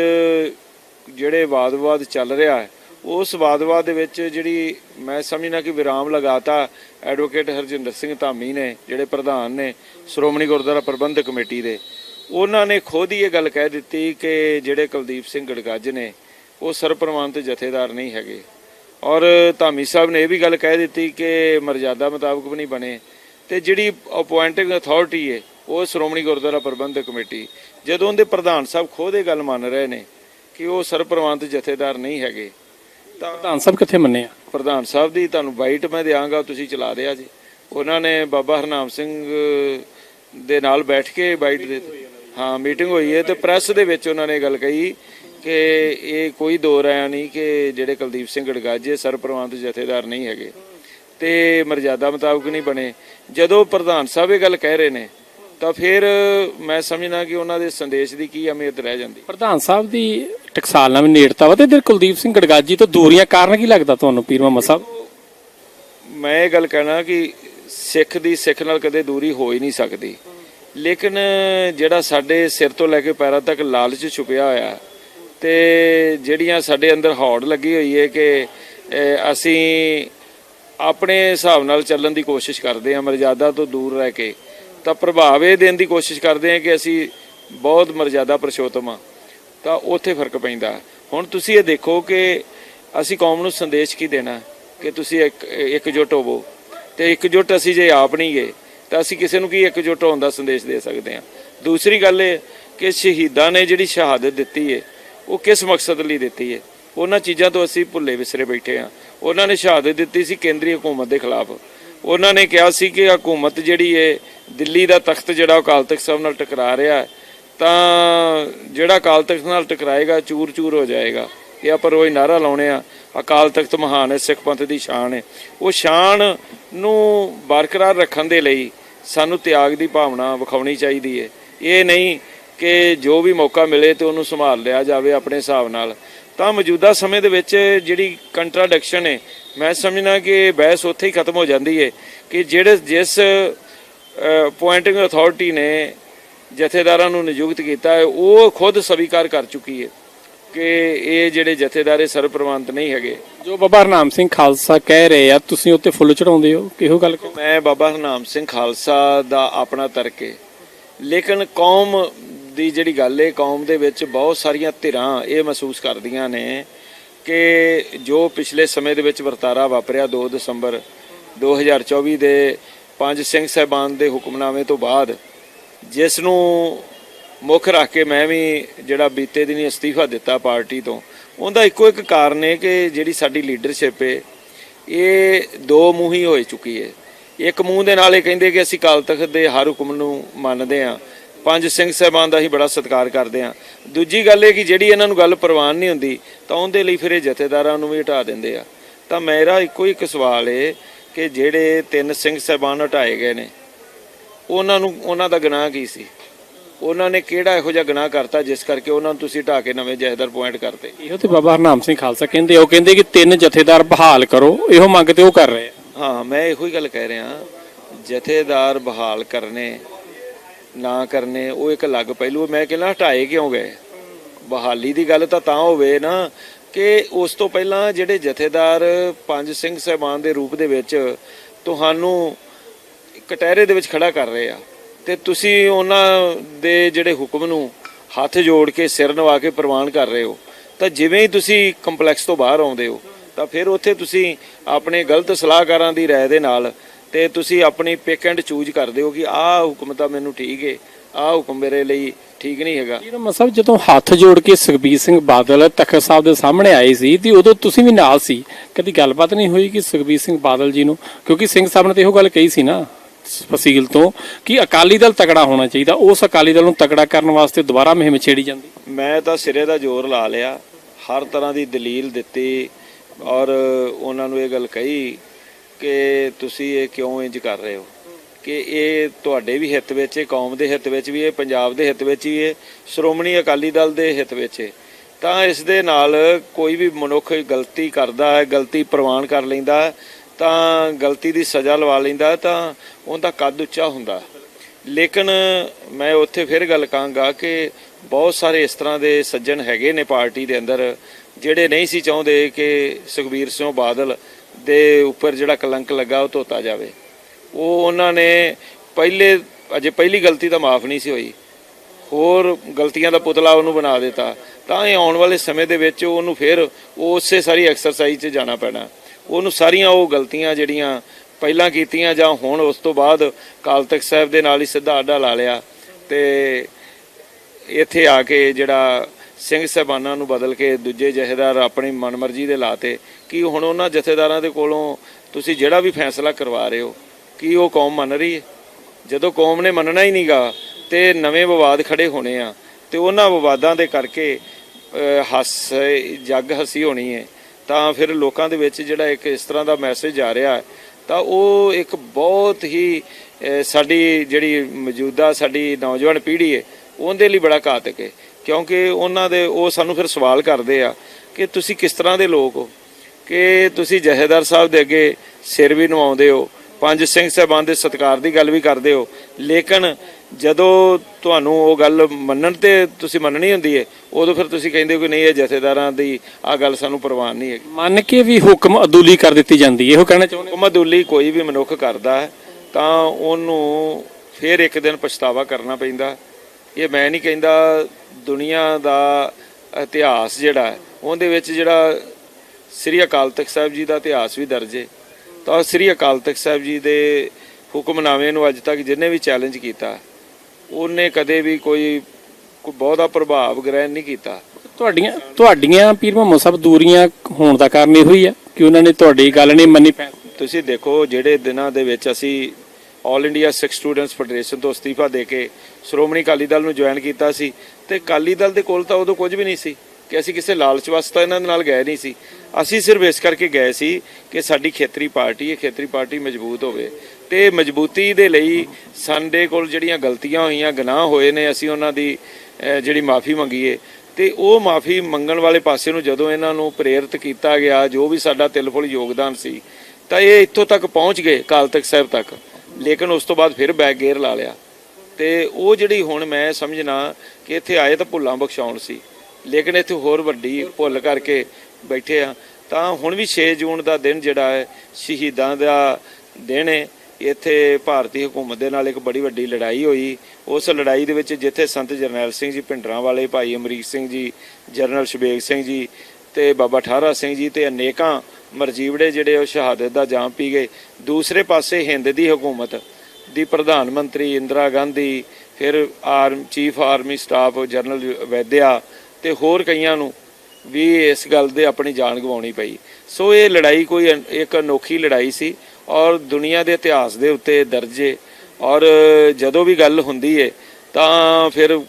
ਜਿਹੜੇ ਵਾਦ-ਵਿਵਾਦ ਚੱਲ ਰਿਹਾ ਹੈ ਉਸ ਵਾਦ-ਵਿਵਾਦ ਦੇ ਵਿੱਚ ਜਿਹੜੀ ਮੈਂ ਸਮਝਣਾ ਕਿ ਵਿਰਾਮ ਲਗਾਤਾ ਐਡਵੋਕੇਟ ਹਰਜਿੰਦਰ ਸਿੰਘ ਧਾਮੀ ਨੇ, ਜਿਹੜੇ ਪ੍ਰਧਾਨ ਨੇ, ਸ਼੍ਰੋਮਣੀ ਗੁਰਦੁਆਰਾ ਪ੍ਰਬੰਧਕ ਕਮੇਟੀ ਦੇ, ਉਹਨਾਂ ਨੇ ਖੁਦ ਹੀ ਇਹ ਗੱਲ ਕਹਿ ਦਿੱਤੀ ਕਿ ਜਿਹੜੇ ਕੁਲਦੀਪ ਸਿੰਘ ਗੜਗੱਜ ਨੇ, ਉਹ ਸਰਪ੍ਰਵਾਨਿਤ ਜਥੇਦਾਰ ਨਹੀਂ ਹੈਗੇ। ਔਰ ਧਾਮੀ ਸਾਹਿਬ ਨੇ ਇਹ ਵੀ ਗੱਲ ਕਹਿ ਦਿੱਤੀ ਕਿ ਮਰਜ਼ਾਦਾ ਮੁਤਾਬਕ ਵੀ ਨਹੀਂ ਬਣੇ। ਤੇ ਜਿਹੜੀ ਅਪੁਆਇੰਟਿੰਗ ਅਥਾਰਟੀ ਹੈ ਉਹ ਸ਼੍ਰੋਮਣੀ ਗੁਰਦੁਆਰਾ ਪ੍ਰਬੰਧਕ ਕਮੇਟੀ, ਜਦੋਂ ਉਹਦੇ ਪ੍ਰਧਾਨ ਸਾਹਿਬ ਖੁਦ ਇਹ ਗੱਲ ਮੰਨ ਰਹੇ ਨੇ ਕਿ ਉਹ ਸਰਪ੍ਰਵਾਨਤ ਜਥੇਦਾਰ ਨਹੀਂ ਹੈਗੇ ਤਾਂ ਪ੍ਰਧਾਨ ਸਾਹਿਬ ਕਿੱਥੇ ਮੰਨੇ ਆ? ਪ੍ਰਧਾਨ ਸਾਹਿਬ ਦੀ ਤੁਹਾਨੂੰ ਬਾਈਟ ਮੈਂ ਦਿਆਂਗਾ, ਤੁਸੀਂ ਚਲਾ ਦਿਆ ਜੀ। ਉਹਨਾਂ ਨੇ ਬਾਬਾ ਹਰਨਾਮ ਸਿੰਘ ਦੇ ਨਾਲ ਬੈਠ ਕੇ ਬਾਈਟ ਦੇ ਹਾਂ, ਮੀਟਿੰਗ ਹੋਈ ਹੈ ਤੇ ਪ੍ਰੈਸ ਦੇ ਵਿੱਚ ਉਹਨਾਂ ਨੇ ਗੱਲ ਕਹੀ ਕਿ ਇਹ ਕੋਈ ਦੋ ਰਾਇਆ ਨਹੀਂ ਕਿ ਜਿਹੜੇ ਕੁਲਦੀਪ ਸਿੰਘ ਗੜਗਾਜੇ ਸਰਪ੍ਰਵਾਨਿਤ ਜਥੇਦਾਰ ਨਹੀਂ ਹੈਗੇ। ਤੇ ਮਰਜ਼ਾਦਾ ਮੁਤਾਬਕ ਨਹੀਂ ਬਣੇ। ਜਦੋਂ ਪ੍ਰਧਾਨ ਸਾਹਿਬ ਇਹ ਗੱਲ ਕਹਿ ਰਹੇ ਨੇ ਤਾਂ ਫਿਰ ਮੈਂ ਸਮਝਣਾ ਕਿ ਉਹਨਾਂ ਦੇ ਸੰਦੇਸ਼ ਦੀ ਕੀ ਅਹਿਮੀਅਤ ਰਹਿ ਜਾਂਦੀ। ਪ੍ਰਧਾਨ ਸਾਹਿਬ ਦੀ ਟਕਸਾਲ ਨਾਲ ਵੀ ਨੇੜਤਾ ਵਾ ਤੇ ਇਧਰ ਕੁਲਦੀਪ ਸਿੰਘ ਗੜਗਾਜੀ ਤੋਂ ਦੂਰੀਆਂ ਕਾਰਨ ਕੀ ਲੱਗਦਾ ਤੁਹਾਨੂੰ ਪੀਰ ਮੁਹੰਮਦ ਸਾਹਿਬ ਮੈਂ ਇਹ ਗੱਲ ਕਹਿਣਾ ਕਿ ਸਿੱਖ ਦੀ ਸਿੱਖ ਨਾਲ ਕਦੇ ਦੂਰੀ ਹੋ ਹੀ ਨਹੀਂ ਸਕਦੀ। ਲੇਕਿਨ ਜਿਹੜਾ ਸਾਡੇ ਸਿਰ ਤੋਂ ਲੈ ਕੇ ਪੈਰਾਂ ਤੱਕ ਲਾਲਚ ਛੁਪਿਆ ਹੋਇਆ ਤੇ ਜਿਹੜੀਆਂ ਸਾਡੇ ਅੰਦਰ ਹੌੜ ਲੱਗੀ ਹੋਈ ਹੈ ਕਿ ਅਸੀਂ ਆਪਣੇ ਹਿਸਾਬ ਨਾਲ ਚੱਲਣ ਦੀ ਕੋਸ਼ਿਸ਼ ਕਰਦੇ ਹਾਂ ਮਰਜ਼ਾਦਾ ਤੋਂ ਦੂਰ ਰਹਿ ਕੇ ਤਾਂ ਪ੍ਰਭਾਵ ਇਹ ਦੇਣ ਦੀ ਕੋਸ਼ਿਸ਼ ਕਰਦੇ ਹਾਂ ਕਿ ਅਸੀਂ ਬਹੁਤ ਮਰਜ਼ਾਦਾ ਪਰਸ਼ੋਤਮ ਹਾਂ, ਤਾਂ ਉੱਥੇ ਫ਼ਰਕ ਪੈਂਦਾ। ਹੁਣ ਤੁਸੀਂ ਇਹ ਦੇਖੋ ਕਿ ਅਸੀਂ ਕੌਮ ਨੂੰ ਸੰਦੇਸ਼ ਕੀ ਦੇਣਾ, ਕਿ ਤੁਸੀਂ ਇੱਕ, ਇਕਜੁੱਟ ਹੋਵੋ। ਤੇ ਇਕਜੁੱਟ ਅਸੀਂ ਜੇ ਆਪ ਨਹੀਂ ਗਏ, ਤਾਂ ਅਸੀਂ ਕਿਸੇ ਨੂੰ ਕੀ ਇਕਜੁੱਟ ਹੋਣ ਦਾ ਸੰਦੇਸ਼ ਦੇ ਸਕਦੇ ਹਾਂ। ਦੂਸਰੀ ਗੱਲ ਇਹ ਕਿ ਸ਼ਹੀਦਾਂ ਨੇ ਜਿਹੜੀ ਸ਼ਹਾਦਤ ਦਿੱਤੀ ਹੈ ਉਹ ਕਿਸ ਮਕਸਦ ਲਈ ਦਿੱਤੀ ਹੈ ਉਹਨਾਂ ਚੀਜ਼ਾਂ ਤੋਂ ਅਸੀਂ ਭੁੱਲੇ ਵਿਸਰੇ ਬੈਠੇ ਹਾਂ। ਉਹਨਾਂ ਨੇ ਸ਼ਹਾਦਤ ਦਿੱਤੀ ਸੀ ਕੇਂਦਰੀ ਹਕੂਮਤ ਦੇ ਖਿਲਾਫ। ਉਹਨਾਂ ਨੇ ਕਿਹਾ ਸੀ ਕਿ ਹਕੂਮਤ ਜਿਹੜੀ ਹੈ ਦਿੱਲੀ ਦਾ ਤਖਤ ਜਿਹੜਾ ਉਹ ਅਕਾਲ ਤਖਤ ਸਾਹਿਬ ਨਾਲ ਟਕਰਾ ਰਿਹਾ ਤਾਂ ਜਿਹੜਾ ਅਕਾਲ ਤਖਤ ਨਾਲ ਟਕਰਾਏਗਾ ਚੂਰ ਚੂਰ ਹੋ ਜਾਏਗਾ। ਇਹ ਆਪਾਂ ਰੋਜ਼ ਨਾਰਾ ਲਾਉਣੇ ਆ, ਅਕਾਲ ਤਖਤ ਮਹਾਨ ਹੈ, ਸਿੱਖ ਪੰਥ ਦੀ ਸ਼ਾਨ ਹੈ। ਉਹ ਸ਼ਾਨ ਨੂੰ ਬਰਕਰਾਰ ਰੱਖਣ ਦੇ ਲਈ ਸਾਨੂੰ ਤਿਆਗ ਦੀ ਭਾਵਨਾ ਵਿਖਾਉਣੀ ਚਾਹੀਦੀ ਹੈ। ਇਹ ਨਹੀਂ ਕਿ ਜੋ ਵੀ ਮੌਕਾ ਮਿਲੇ ਤੇ ਉਹਨੂੰ ਸੰਭਾਲ ਲਿਆ ਜਾਵੇ ਆਪਣੇ ਹਿਸਾਬ ਨਾਲ। ਤਾਂ ਮੌਜੂਦਾ ਸਮੇਂ ਦੇ ਵਿੱਚ ਜਿਹੜੀ ਕੰਟਰਾਡਿਕਸ਼ਨ ਹੈ, ਮੈਂ ਸਮਝਣਾ ਕਿ ਬਹਿਸ ਉੱਥੇ ਹੀ ਖਤਮ ਹੋ ਜਾਂਦੀ ਹੈ ਕਿ ਜਿਹੜੇ ਜਿਸ ਪੁਆਇੰਟਿੰਗ ਅਥਾਰਟੀ ਨੇ ਜਥੇਦਾਰਾਂ ਨੂੰ ਨਿਯੁਕਤ ਕੀਤਾ ਹੈ ਉਹ ਖੁਦ ਸਵੀਕਾਰ ਕਰ ਚੁੱਕੀ ਹੈ ਕਿ ਇਹ ਜਿਹੜੇ ਜਥੇਦਾਰ ਸਰਪ੍ਰਵਾਨਿਤ ਨਹੀਂ ਹੈਗੇ। ਜੋ ਬਾਬਾ ਹਰਨਾਮ ਸਿੰਘ ਖਾਲਸਾ ਕਹਿ ਰਹੇ ਆ ਤੁਸੀਂ ਉੱਤੇ ਫੁੱਲ ਚੜਾਉਂਦੇ ਹੋ? ਕਿਹੋ ਗੱਲ ਮੈਂ ਬਾਬਾ ਹਰਨਾਮ ਸਿੰਘ ਖਾਲਸਾ ਦਾ ਆਪਣਾ ਤਰਕ ਹੈ। ਲੇਕਿਨ ਕੌਮ ਦੀ ਜਿਹੜੀ ਗੱਲ ਹੈ ਕੌਮ ਦੇ ਵਿੱਚ ਬਹੁਤ ਸਾਰੀਆਂ ਧਿਰਾਂ ਇਹ ਮਹਿਸੂਸ ਕਰਦੀਆਂ ਨੇ ਕਿ ਜੋ ਪਿਛਲੇ ਸਮੇਂ ਦੇ ਵਿੱਚ ਵਰਤਾਰਾ ਵਾਪਰਿਆ 2 ਦਸੰਬਰ 2024 ਦੇ ਪੰਜ ਸਿੰਘ ਸਹਿਬਾਨ ਦੇ ਹੁਕਮਨਾਮੇ ਤੋਂ ਬਾਅਦ ਜਿਸ ਨੂੰ ਮੁੱਖ ਰੱਖ ਕੇ ਮੈਂ ਵੀ ਜਿਹੜਾ ਬੀਤੇ ਦਿਨੀ ਅਸਤੀਫਾ ਦਿੱਤਾ ਪਾਰਟੀ ਤੋਂ, ਉਹਦਾ ਇੱਕੋ ਇੱਕ ਕਾਰਨ ਹੈ ਕਿ ਜਿਹੜੀ ਸਾਡੀ ਲੀਡਰਸ਼ਿਪ ਹੈ ਇਹ ਦੋ ਮੂੰਹੀ ਹੋਏ ਚੁੱਕੀ ਹੈ ਇੱਕ ਮੂੰਹ ਦੇ ਨਾਲ ਇਹ ਕਹਿੰਦੇ ਕਿ ਅਸੀਂ ਕਾਲ ਤਖਤ ਦੇ ਹਰ ਹੁਕਮ ਨੂੰ ਮੰਨਦੇ ਹਾਂ ਪੰਜ ਸਿੰਘ ਸਾਹਿਬਾਨ ਦਾ ਅਸੀਂ ਬੜਾ ਸਤਿਕਾਰ ਕਰਦੇ ਹਾਂ ਦੂਜੀ ਗੱਲ ਇਹ ਕਿ ਜਿਹੜੀ ਇਹਨਾਂ ਨੂੰ ਗੱਲ ਪ੍ਰਵਾਨ ਨਹੀਂ ਹੁੰਦੀ, ਤਾਂ ਉਹਦੇ ਲਈ ਫਿਰ ਇਹ ਜਥੇਦਾਰਾਂ ਨੂੰ ਵੀ ਹਟਾ ਦਿੰਦੇ ਆ। ਤਾਂ ਮੇਰਾ ਇੱਕੋ ਹੀ ਇੱਕ ਸਵਾਲ ਹੈ ਕਿ ਜਿਹੜੇ ਤਿੰਨ ਸਿੰਘ ਸਾਹਿਬਾਨ ਹਟਾਏ ਗਏ ਨੇ ਉਹਨਾਂ ਨੂੰ ਉਹਨਾਂ ਦਾ ਗੁਨਾਹ ਕੀ ਸੀ? ਉਹਨਾਂ ਨੇ ਕਿਹੜਾ ਇਹੋ ਜਿਹਾ ਗੁਨਾਹ ਕਰਤਾ ਜਿਸ ਕਰਕੇ ਉਹਨਾਂ ਨੂੰ ਤੁਸੀਂ ਢਾ ਕੇ ਨਵੇਂ ਜਥੇਦਾਰ ਪੁਆਇੰਟ ਕਰਤੇ ਇਹੋ ਤੇ ਬਾਬਾ ਹਰਨਾਮ ਸਿੰਘ ਖਾਲਸਾ ਕਹਿੰਦੇ ਉਹ ਕਹਿੰਦੇ ਕਿ ਤਿੰਨ ਜਥੇਦਾਰ ਬਹਾਲ ਕਰੋ ਇਹੋ ਮੰਗ ਤੇ ਉਹ ਕਰ ਰਹੇ ਹਾਂ ਮੈਂ ਇਹੋ ਹੀ ਗੱਲ ਕਹਿ ਰਿਹਾ ਜਥੇਦਾਰ ਬਹਾਲ ਕਰਨੇ ਨਾ ਕਰਨੇ ਉਹ ਇੱਕ ਅਲੱਗ ਪਹਿਲੂ। ਮੈਂ ਕਹਿੰਦਾ ਹਟਾਏ ਕਿਉਂ ਗਏ? ਬਹਾਲੀ ਦੀ ਗੱਲ ਤਾਂ ਤਾਂ ਹੋਵੇ ਨਾ ਕਿ ਉਸ ਤੋਂ ਪਹਿਲਾਂ ਜਿਹੜੇ ਜਥੇਦਾਰ ਪੰਜ ਸਿੰਘ ਸਹਿਬਾਨ ਦੇ ਰੂਪ ਦੇ ਵਿੱਚ ਤੁਹਾਨੂੰ ਕਟਹਿਰੇ ਦੇ ਵਿੱਚ ਖੜਾ ਕਰ ਰਹੇ ਆ ਤੇ ਤੁਸੀਂ ਉਹਨਾਂ ਦੇ ਜਿਹੜੇ ਹੁਕਮ ਨੂੰ ਹੱਥ ਜੋੜ ਕੇ ਸਿਰ ਨਵਾ ਕੇ ਪ੍ਰਵਾਨ ਕਰ ਰਹੇ ਹੋ, ਤਾਂ ਜਿਵੇਂ ਹੀ ਤੁਸੀਂ ਕੰਪਲੈਕਸ ਤੋਂ ਬਾਹਰ ਆਉਂਦੇ ਹੋ, ਤਾਂ ਫਿਰ ਉੱਥੇ ਤੁਸੀਂ ਆਪਣੇ ਗਲਤ ਸਲਾਹਕਾਰਾਂ ਦੀ ਰਾਏ ਦੇ ਨਾਲ ਤੇ ਤੁਸੀਂ ਆਪਣੀ ਪਿਕ ਐਂਡ ਚੂਜ਼ ਕਰਦੇ ਹੋ ਕਿ ਆਹ ਹੁਕਮ ਤਾਂ ਮੈਨੂੰ ਠੀਕ ਹੈ ਆਹ ਹੁਕਮ ਮੇਰੇ ਲਈ ਠੀਕ ਨਹੀਂ ਹੈਗਾ। ਇਹ ਮਸਬ ਜਦੋਂ ਹੱਥ ਜੋੜ ਕੇ ਸੁਖਬੀਰ ਸਿੰਘ ਬਾਦਲ ਤਖਤ ਸਾਹਿਬ ਦੇ ਸਾਹਮਣੇ ਆਏ ਸੀ ਤੇ ਉਦੋਂ ਤੁਸੀਂ ਵੀ ਨਾਲ ਸੀ। ਕਦੀ ਗੱਲਬਾਤ ਨਹੀਂ ਹੋਈ ਕਿ ਸੁਖਬੀਰ ਸਿੰਘ ਬਾਦਲ ਜੀ ਨੂੰ? ਕਿਉਂਕਿ ਸਿੰਘ ਸਾਹਿਬ ਨੇ ਤੇ ਇਹੋ ਗੱਲ ਕਹੀ ਸੀ ਨਾ ਫਸੀਲ ਤੋਂ ਕਿ ਅਕਾਲੀ ਦਲ ਤਕੜਾ ਹੋਣਾ ਚਾਹੀਦਾ। ਉਸ ਅਕਾਲੀ ਦਲ ਨੂੰ ਤਕੜਾ ਕਰਨ ਵਾਸਤੇ ਦੁਬਾਰਾ ਮੁਹਿੰਮ ਛੇੜੀ ਜਾਂਦੀ। ਮੈਂ ਤਾਂ ਸਿਰੇ ਦਾ ਜ਼ੋਰ ਲਾ ਲਿਆ। ਹਰ ਤਰ੍ਹਾਂ ਦੀ ਦਲੀਲ ਦਿੱਤੀ ਔਰ ਉਹਨਾਂ ਨੂੰ ਇਹ ਗੱਲ ਕਹੀ ਕਿ ਤੁਸੀਂ ਇਹ ਕਿਉਂ ਇੰਜ ਕਰ ਰਹੇ ਹੋ? ਕਿ ਇਹ ਤੁਹਾਡੇ ਵੀ ਹਿੱਤ ਵਿੱਚ ਹੈ, ਕੌਮ ਦੇ ਹਿੱਤ ਵਿੱਚ ਵੀ ਹੈ, ਪੰਜਾਬ ਦੇ ਹਿੱਤ ਵਿੱਚ ਵੀ ਹੈ, ਸ਼੍ਰੋਮਣੀ ਅਕਾਲੀ ਦਲ ਦੇ ਹਿੱਤ ਵਿੱਚ ਹੈ। ਤਾਂ ਇਸ ਦੇ ਨਾਲ ਕੋਈ ਵੀ ਮਨੁੱਖ ਗਲਤੀ ਕਰਦਾ ਹੈ, ਗਲਤੀ ਪ੍ਰਵਾਨ ਕਰ ਲੈਂਦਾ ਤਾਂ ਗਲਤੀ ਦੀ ਸਜ਼ਾ ਲਵਾ ਲੈਂਦਾ ਤਾਂ ਉਹਦਾ ਕੱਦ ਉੱਚਾ ਹੁੰਦਾ ਲੇਕਿਨ ਮੈਂ ਉੱਥੇ ਫਿਰ ਗੱਲ ਕਹਾਂਗਾ ਕਿ ਬਹੁਤ ਸਾਰੇ ਇਸ ਤਰ੍ਹਾਂ ਦੇ ਸੱਜਣ ਹੈਗੇ ਨੇ ਪਾਰਟੀ ਦੇ ਅੰਦਰ, ਜਿਹੜੇ ਨਹੀਂ ਸੀ ਚਾਹੁੰਦੇ ਕਿ ਸੁਖਬੀਰ ਸਿੰਘ ਬਾਦਲ ਦੇ ਉੱਪਰ ਜਿਹੜਾ ਕਲੰਕ ਲੱਗਾ ਉਹ ਧੋਤਾ ਜਾਵੇ। ਉਹ ਉਹਨਾਂ ਨੇ ਪਹਿਲੇ, ਅਜੇ ਪਹਿਲੀ ਗਲਤੀ ਤਾਂ ਮਾਫ ਨਹੀਂ ਸੀ ਹੋਈ। ਹੋਰ ਗਲਤੀਆਂ ਦਾ ਪੁਤਲਾ ਉਹਨੂੰ ਬਣਾ ਦਿੱਤਾ। ਤਾਂ ਇਹ ਆਉਣ ਵਾਲੇ ਸਮੇਂ ਦੇ ਵਿੱਚ ਉਹਨੂੰ ਫਿਰ ਉਸੇ ਸਾਰੀ ਐਕਸਰਸਾਈਜ਼ 'ਚ ਜਾਣਾ ਪੈਣਾ। ਉਹਨੂੰ ਸਾਰੀਆਂ ਉਹ ਗਲਤੀਆਂ ਜਿਹੜੀਆਂ ਪਹਿਲਾਂ ਕੀਤੀਆਂ ਜਾਂ ਹੁਣ ਉਸ ਤੋਂ ਬਾਅਦ ਕਾਲ ਤਖਤ ਸਾਹਿਬ ਦੇ ਨਾਲ ਹੀ ਸਿੱਧਾ ਅੱਡਾ ਲਾ ਲਿਆ ਤੇ ਇੱਥੇ ਆ ਕੇ ਜਿਹੜਾ ਸਿੰਘ ਸਾਹਿਬਾਨਾਂ ਨੂੰ ਬਦਲ ਕੇ ਦੂਜੇ ਜਥੇਦਾਰ ਆਪਣੀ ਮਨਮਰਜ਼ੀ ਦੇ ਲਾਤੇ। ਕਿ ਹੁਣ ਉਹਨਾਂ ਜਥੇਦਾਰਾਂ ਦੇ ਕੋਲੋਂ ਤੁਸੀਂ ਜਿਹੜਾ ਵੀ ਫੈਸਲਾ ਕਰਵਾ ਰਹੇ ਹੋ ਕੀ ਉਹ ਕੌਮ ਮੰਨ ਰਹੀ ਹੈ? ਜਦੋਂ ਕੌਮ ਨੇ ਮੰਨਣਾ ਹੀ ਨਹੀਂਗਾ, ਤੇ ਨਵੇਂ ਵਿਵਾਦ ਖੜੇ ਹੋਣੇ ਆ, ਤੇ ਉਹਨਾਂ ਵਿਵਾਦਾਂ ਦੇ ਕਰਕੇ ਹੱਸ, ਜੱਗ ਹਸੀ ਹੋਣੀ ਹੈ। ਤਾਂ ਫਿਰ ਲੋਕਾਂ ਦੇ ਵਿੱਚ ਜਿਹੜਾ ਇੱਕ ਇਸ ਤਰ੍ਹਾਂ ਦਾ ਮੈਸੇਜ ਆ ਰਿਹਾ ਤਾਂ ਉਹ ਇੱਕ ਬਹੁਤ ਹੀ ਸਾਡੀ ਜਿਹੜੀ ਮੌਜੂਦਾ ਸਾਡੀ ਨੌਜਵਾਨ ਪੀੜ੍ਹੀ ਹੈ, ਉਹਦੇ ਲਈ ਬੜਾ ਘਾਤਕ ਹੈ। ਕਿਉਂਕਿ ਉਹਨਾਂ ਦੇ, ਉਹ ਸਾਨੂੰ ਫਿਰ ਸਵਾਲ ਕਰਦੇ ਆ ਕਿ ਤੁਸੀਂ ਕਿਸ ਤਰ੍ਹਾਂ ਦੇ ਲੋਕ ਹੋ? ਕਿ ਤੁਸੀਂ ਜਹੇਦਾਰ ਸਾਹਿਬ ਦੇ ਅੱਗੇ ਸਿਰ ਵੀ ਨਵਾਉਂਦੇ ਹੋ ਪੰਜ ਸਿੰਘ ਸਾਹਿਬਾਨ ਦੇ ਸਤਿਕਾਰ ਦੀ ਗੱਲ ਵੀ ਕਰਦੇ ਹੋ। ਲੇਕਿਨ ਜਦੋਂ ਤੁਹਾਨੂੰ ਉਹ ਗੱਲ ਮੰਨਣ ਤੇ ਤੁਸੀਂ ਮੰਨਣੀ ਹੁੰਦੀ ਹੈ ਉਦੋਂ ਫਿਰ ਤੁਸੀਂ ਕਹਿੰਦੇ ਹੋ ਕਿ ਨਹੀਂ ਇਹ ਜਥੇਦਾਰਾਂ ਦੀ ਆ ਗੱਲ ਸਾਨੂੰ ਪ੍ਰਵਾਨ ਨਹੀਂ ਹੈਗੀ। ਮੰਨ ਕੇ ਵੀ ਹੁਕਮ ਅਦੂਲੀ ਕਰ ਦਿੱਤੀ ਜਾਂਦੀ ਹੈ ਇਹੋ ਕਹਿਣਾ ਚਾਹੁੰਦੇ ਮਦੂਲੀ ਕੋਈ ਵੀ ਮਨੁੱਖ ਕਰਦਾ ਹੈ ਤਾਂ ਉਹਨੂੰ ਫਿਰ ਇੱਕ ਦਿਨ ਪਛਤਾਵਾ ਕਰਨਾ ਪੈਂਦਾ। ਇਹ ਮੈਂ ਨਹੀਂ ਕਹਿੰਦਾ ਦੁਨੀਆ ਦਾ ਇਤਿਹਾਸ ਜਿਹੜਾ ਹੈ, ਉਹਦੇ ਵਿੱਚ ਜਿਹੜਾ ਸ੍ਰੀ ਅਕਾਲ ਤਖਤ ਸਾਹਿਬ ਜੀ ਦਾ ਇਤਿਹਾਸ ਵੀ ਦਰਜ ਹੈ ਤਾਂ ਸ੍ਰੀ ਅਕਾਲ ਤਖਤ ਸਾਹਿਬ ਜੀ ਦੇ ਹੁਕਮਨਾਮੇ ਨੂੰ ਅੱਜ ਤੱਕ ਜਿਹਨੇ ਵੀ ਚੈਲੰਜ ਕੀਤਾ ਉਹਨੇ ਕਦੇ ਵੀ ਕੋਈ ਕੋਈ ਬਹੁਤਾ ਪ੍ਰਭਾਵ ਗ੍ਰਹਿਣ ਨਹੀਂ ਕੀਤਾ। ਤੁਹਾਡੀਆਂ ਤੁਹਾਡੀਆਂ ਪੀਰ ਮੁਹੰਮਦ ਸਾਹਿਬ ਦੂਰੀਆਂ ਹੋਣ ਦਾ ਕਾਰਨ ਇਹੋ ਹੀ ਆ ਕਿ ਉਹਨਾਂ ਨੇ ਤੁਹਾਡੀ ਗੱਲ ਨਹੀਂ ਮੰਨੀ ਤੁਸੀਂ ਦੇਖੋ ਜਿਹੜੇ ਦਿਨਾਂ ਦੇ ਵਿੱਚ ਅਸੀਂ 올 ਇੰਡੀਆ ਸਿੱਖ ਸਟੂਡੈਂਟਸ ਫੈਡਰੇਸ਼ਨ ਤੋਂ ਅਸਤੀਫਾ ਦੇ ਕੇ ਸ਼੍ਰੋਮਣੀ ਅਕਾਲੀ ਦਲ ਨੂੰ ਜੁਆਇਨ ਕੀਤਾ ਸੀ ਤੇ ਅਕਾਲੀ ਦਲ ਦੇ ਕੋਲ ਤਾਂ ਉਦੋਂ ਕੁਝ ਵੀ ਨਹੀਂ ਸੀ ਕਿ ਅਸੀਂ ਕਿਸੇ ਲਾਲਚ ਵਾਸਤੇ ਇਹਨਾਂ ਦੇ ਨਾਲ ਗਏ ਨਹੀਂ ਸੀ। ਅਸੀਂ ਸਿਰਫ ਇਸ ਕਰਕੇ ਗਏ ਸੀ ਕਿ ਸਾਡੀ ਖੇਤਰੀ ਪਾਰਟੀ ਹੈ ਖੇਤਰੀ ਪਾਰਟੀ ਮਜ਼ਬੂਤ ਹੋਵੇ ਤੇ ਮਜ਼ਬੂਤੀ ਦੇ ਲਈ ਸਾਡੇ ਕੋਲ ਜਿਹੜੀਆਂ ਗਲਤੀਆਂ ਹੋਈਆਂ, ਗੁਨਾਹ ਹੋਏ ਨੇ, ਅਸੀਂ ਉਹਨਾਂ ਦੀ ਜਿਹੜੀ ਮਾਫੀ ਮੰਗੀਏ। ਤੇ ਉਹ ਮਾਫੀ ਮੰਗਣ ਵਾਲੇ ਪਾਸੇ ਨੂੰ ਜਦੋਂ ਇਹਨਾਂ ਨੂੰ ਪ੍ਰੇਰਿਤ ਕੀਤਾ ਗਿਆ, ਜੋ ਵੀ ਸਾਡਾ ਤਿਲਫੁਲ ਯੋਗਦਾਨ ਸੀ, ਤਾਂ ਇਹ ਇੱਥੋਂ ਤੱਕ ਪਹੁੰਚ ਗਏ ਕਾਲ ਤਖਤ ਸਾਹਿਬ ਤੱਕ। ਲੇਕਿਨ ਉਸ ਤੋਂ ਬਾਅਦ ਫਿਰ ਬੈਕ ਗੇਅਰ ਲਾ ਲਿਆ। ਤੇ ਉਹ ਜਿਹੜੀ ਹੁਣ ਮੈਂ ਸਮਝਣਾ ਕਿ ਇੱਥੇ ਆਏ ਤਾਂ ਭੁੱਲਾਂ ਬਖਸ਼ਾਉਣ ਸੀ। ਲੇਕਿਨ ਇੱਥੇ ਹੋਰ ਵੱਡੀ ਭੁੱਲ ਕਰਕੇ ਬੈਠੇ ਆ, ਤਾਂ ਹੁਣ ਵੀ 6 ਜੂਨ ਦਾ ਦਿਨ ਜਿਹੜਾ ਹੈ, ਸ਼ਹੀਦਾਂ ਦਾ ਦਿਨ ਹੈ। ਇੱਥੇ ਭਾਰਤੀ ਹਕੂਮਤ ਦੇ ਨਾਲ ਇੱਕ ਬੜੀ ਵੱਡੀ ਲੜਾਈ ਹੋਈ। ਉਸ ਲੜਾਈ ਦੇ ਵਿੱਚ ਜਿੱਥੇ ਸੰਤ ਜਰਨੈਲ ਸਿੰਘ ਜੀ ਭਿੰਡਰਾਂ ਵਾਲੇ ਭਾਈ ਅਮਰੀਕ ਸਿੰਘ ਜੀ, ਜਰਨਲ ਸ਼ਬੇਗ ਸਿੰਘ ਜੀ ਤੇ ਬਾਬਾ ਠਾਰਾ ਸਿੰਘ ਜੀ ਤੇ ਅਨੇਕਾਂ ਮਰਜੀਵੜੇ ਜਿਹੜੇ ਉਹ ਸ਼ਹਾਦਤ ਦਾ ਜਾਮ ਪੀ ਗਏ। ਦੂਸਰੇ ਪਾਸੇ ਹਿੰਦ ਦੀ ਹਕੂਮਤ ਦੀ ਪ੍ਰਧਾਨ ਮੰਤਰੀ ਇੰਦਰਾ ਗਾਂਧੀ, ਫਿਰ arm, chief army staff general Vaidya ਤੇ ਹੋਰ ਕਈਆਂ ਨੂੰ ਵੀ ਇਸ ਗੱਲ ਦੇ ਆਪਣੀ ਜਾਨ ਗਵਾਉਣੀ ਪਈ। ਸੋ ਇਹ ਲੜਾਈ ਕੋਈ ਅਨ- ਇੱਕ ਅਨੋਖੀ ਲੜਾਈ ਸੀ ਔਰ ਦੁਨੀਆ ਦੇ ਇਤਿਹਾਸ ਦੇ ਉੱਤੇ ਦਰਜੇ ਔਰ ਜਦੋਂ ਵੀ ਗੱਲ ਹੁੰਦੀ ਹੈ ਤਾਂ ਫਿਰ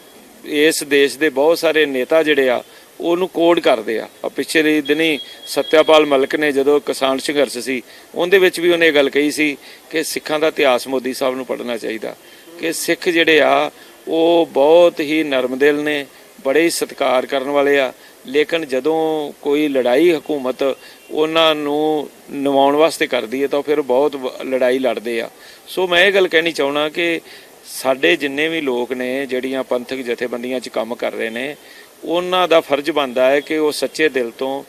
ਇਸ ਦੇਸ਼ ਦੇ ਬਹੁਤ ਸਾਰੇ ਨੇਤਾ ਜਿਹੜੇ ਆ, ਉਹਨੂੰ ਕੋਡ ਕਰਦੇ ਆ। ਆ ਪਿਛਲੇ ਦਿਨੀ ਸਤਿਆਪਾਲ ਮਲਕ ਨੇ ਜਦੋਂ ਕਿਸਾਨ ਸੰਘਰਸ਼ ਸੀ, ਉਹਦੇ ਵਿੱਚ ਵੀ ਉਹਨੇ ਇਹ ਗੱਲ ਕਹੀ ਸੀ ਕਿ ਸਿੱਖਾਂ ਦਾ ਇਤਿਹਾਸ ਮੋਦੀ ਸਾਹਿਬ ਨੂੰ ਪੜ੍ਹਨਾ ਚਾਹੀਦਾ। ਕਿ ਸਿੱਖ ਜਿਹੜੇ ਆ, ਉਹ ਬਹੁਤ ਹੀ ਨਰਮ ਦਿਲ ਨੇ, ਬੜੇ ਹੀ ਸਤਿਕਾਰ ਕਰਨ ਵਾਲੇ ਆ ਲੇਕਿਨ ਜਦੋਂ ਕੋਈ ਲੜਾਈ ਹਕੂਮਤ ਉਹਨਾਂ ਨੂੰ ਨਿਵਾਉਣ ਵਾਸਤੇ ਕਰਦੀ ਹੈ ਤਾਂ ਫਿਰ ਬਹੁਤ ਵ- ਲੜਾਈ ਲੜਦੇ ਆ। ਸੋ ਮੈਂ ਇਹ ਗੱਲ ਕਹਿਣੀ ਚਾਹਣਾ ਕਿ ਸਾਡੇ ਜਿੰਨੇ ਵੀ ਲੋਕ ਨੇ, ਜਿਹੜੀਆਂ ਪੰਥਕ ਜਥੇਬੰਦੀਆਂ 'ਚ ਕੰਮ ਕਰ ਰਹੇ ਨੇ, ਉਹਨਾਂ ਦਾ ਫਰਜ਼ ਬਣਦਾ ਹੈ ਕਿ ਉਹ ਸੱਚੇ ਦਿਲ ਤੋਂ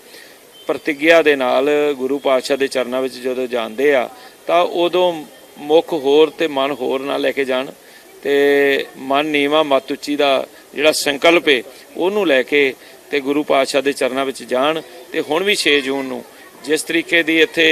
ਪ੍ਰਤੀਗਿਆ ਦੇ ਨਾਲ ਗੁਰੂ ਪਾਤਸ਼ਾਹ ਦੇ ਚਰਨਾਂ ਵਿੱਚ ਜਦੋਂ ਜਾਂਦੇ ਆ, ਤਾਂ ਉਦੋਂ ਮੁੱਖ ਹੋਰ ਤੇ ਮਨ ਹੋਰ ਨਾ ਲੈ ਕੇ ਜਾਣ ਤੇ ਮਨ ਨੀਵਾ ਮਤ ਉੱਚੀ ਦਾ ਜਿਹੜਾ ਸੰਕਲਪ ਹੈ ਉਹਨੂੰ ਲੈ ਕੇ ਤੇ ਗੁਰੂ ਪਾਤਸ਼ਾਹ ਦੇ ਚਰਨਾਂ ਵਿੱਚ ਜਾਣ ਤੇ ਹੁਣ ਵੀ 6 ਜੂਨ ਨੂੰ ਜਿਸ ਤਰੀਕੇ ਦੀ ਇੱਥੇ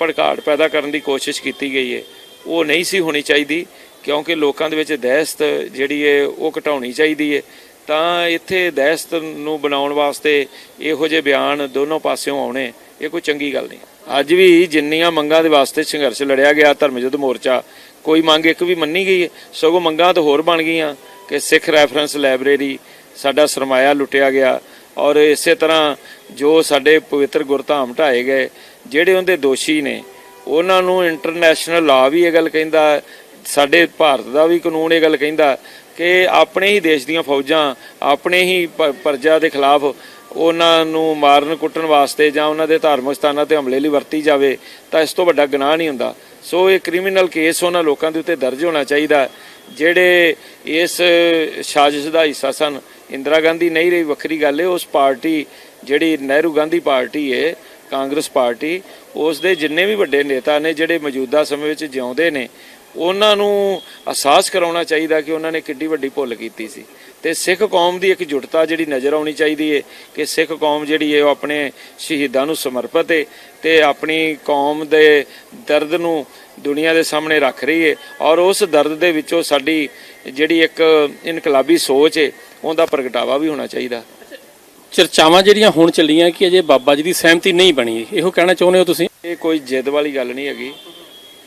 ਭੜਕਾਟ ਪੈਦਾ ਕਰਨ ਦੀ ਕੋਸ਼ਿਸ਼ ਕੀਤੀ ਗਈ ਹੈ, ਉਹ ਨਹੀਂ ਸੀ ਹੋਣੀ ਚਾਹੀਦੀ, ਕਿਉਂਕਿ ਲੋਕਾਂ ਦੇ ਵਿੱਚ ਦਹਿਸ਼ਤ ਜਿਹੜੀ ਹੈ, ਉਹ ਘਟਾਉਣੀ ਚਾਹੀਦੀ ਹੈ। ਤਾਂ ਇੱਥੇ ਦਹਿਸ਼ਤ ਨੂੰ ਬਣਾਉਣ ਵਾਸਤੇ ਇਹੋ ਜਿਹੇ ਬਿਆਨ ਦੋਨੋਂ ਪਾਸਿਓਂ ਆਉਣੇ, ਇਹ ਕੋਈ ਚੰਗੀ ਗੱਲ ਨਹੀਂ। ਅੱਜ ਵੀ ਜਿੰਨੀਆਂ ਮੰਗਾਂ ਦੇ ਵਾਸਤੇ ਸੰਘਰਸ਼ ਲੜਿਆ ਗਿਆ ਧਰਮ ਯੁੱਧ ਮੋਰਚਾ, ਕੋਈ ਮੰਗ ਇੱਕ ਵੀ ਮੰਨੀ ਗਈ ਹੈ ਸਗੋਂ ਮੰਗਾਂ ਤਾਂ ਹੋਰ ਬਣ ਗਈਆਂ, ਕਿ ਸਿੱਖ ਰੈਫਰੈਂਸ ਲਾਇਬ੍ਰੇਰੀ ਸਾਡਾ ਸਰਮਾਇਆ ਲੁੱਟਿਆ ਗਿਆ ਔਰ ਇਸੇ ਤਰ੍ਹਾਂ ਜੋ ਸਾਡੇ ਪਵਿੱਤਰ ਗੁਰਧਾਮ ਢਾਏ ਗਏ, ਜਿਹੜੇ ਉਹਦੇ ਦੋਸ਼ੀ ਨੇ, ਉਹਨਾਂ ਨੂੰ ਇੰਟਰਨੈਸ਼ਨਲ ਲਾ ਵੀ ਇਹ ਗੱਲ ਕਹਿੰਦਾ, ਸਾਡੇ ਭਾਰਤ ਦਾ ਵੀ ਕਾਨੂੰਨ ਇਹ ਗੱਲ ਕਹਿੰਦਾ ਕਿ ਆਪਣੇ ਹੀ ਦੇਸ਼ ਦੀਆਂ ਫੌਜਾਂ, ਆਪਣੇ ਹੀ ਪ- ਪ੍ਰਜਾ ਦੇ ਖਿਲਾਫ ਉਹਨਾਂ ਨੂੰ ਮਾਰਨ ਕੁੱਟਣ ਵਾਸਤੇ ਜਾਂ ਉਹਨਾਂ ਦੇ ਧਾਰਮਿਕ ਸਥਾਨਾਂ ਤੇ ਹਮਲੇ ਲਈ ਵਰਤੀ ਜਾਵੇ, ਤਾਂ ਇਸ ਤੋਂ ਵੱਡਾ ਗੁਨਾਹ ਨਹੀਂ ਹੁੰਦਾ। ਸੋ ਇਹ ਕ੍ਰਿਮੀਨਲ ਕੇਸ ਉਹਨਾਂ ਲੋਕਾਂ ਦੇ ਉੱਤੇ ਦਰਜ ਹੋਣਾ ਚਾਹੀਦਾ, ਜਿਹੜੇ ਇਸ ਸਾਜ਼ਿਸ਼ ਦਾ ਹਿੱਸਾ ਸਨ। ਇੰਦਰਾ ਗਾਂਧੀ ਨਹੀਂ ਰਹੀ, ਵੱਖਰੀ ਗੱਲ ਹੈ ਉਸ ਪਾਰਟੀ ਜਿਹੜੀ ਨਹਿਰੂ ਗਾਂਧੀ ਪਾਰਟੀ ਹੈ ਕਾਂਗਰਸ ਪਾਰਟੀ ਉਸ ਦੇ ਜਿੰਨੇ ਵੀ ਵੱਡੇ ਨੇਤਾ ਨੇ, ਜਿਹੜੇ ਮੌਜੂਦਾ ਸਮੇਂ ਵਿੱਚ ਜਿਉਂਦੇ ਨੇ, ਉਹਨਾਂ ਨੂੰ ਅਹਿਸਾਸ ਕਰਾਉਣਾ ਚਾਹੀਦਾ ਕਿ ਉਹਨਾਂ ਨੇ ਕਿੱਡੀ ਵੱਡੀ ਭੁੱਲ ਕੀਤੀ ਸੀ। ਤੇ ਸਿੱਖ ਕੌਮ ਦੀ ਇੱਕ ਜੁਟਤਾ ਜਿਹੜੀ ਨਜ਼ਰ ਆਉਣੀ ਚਾਹੀਦੀ ਹੈ ਕਿ ਸਿੱਖ ਕੌਮ ਜਿਹੜੀ ਹੈ ਉਹ ਆਪਣੇ ਸ਼ਹੀਦਾਂ ਨੂੰ ਸਮਰਪਿਤ ਏ, ਤੇ ਆਪਣੀ ਕੌਮ ਦੇ ਦਰਦ ਨੂੰ ਦੁਨੀਆ ਦੇ ਸਾਹਮਣੇ ਰੱਖ ਰਹੀ ਹੈ ਔਰ ਉਸ ਦਰਦ ਦੇ ਵਿੱਚੋਂ ਸਾਡੀ ਜਿਹੜੀ ਇੱਕ ਇਨਕਲਾਬੀ ਸੋਚ ਏ ਉਹਦਾ ਪ੍ਰਗਟਾਵਾ ਵੀ ਹੋਣਾ ਚਾਹੀਦਾ। ਚਰਚਾਵਾਂ ਜਿਹੜੀਆਂ ਹੁਣ ਚੱਲੀਆਂ ਕਿ ਅਜੇ ਬਾਬਾ ਜੀ ਦੀ ਸਹਿਮਤੀ ਨਹੀਂ ਬਣੀ। ਇਹੋ ਕਹਿਣਾ ਚਾਹੁੰਦੇ ਹੋ ਤੁਸੀਂ? ਇਹ ਕੋਈ ਜਿੱਦ ਵਾਲੀ ਗੱਲ ਨਹੀਂ ਹੈਗੀ।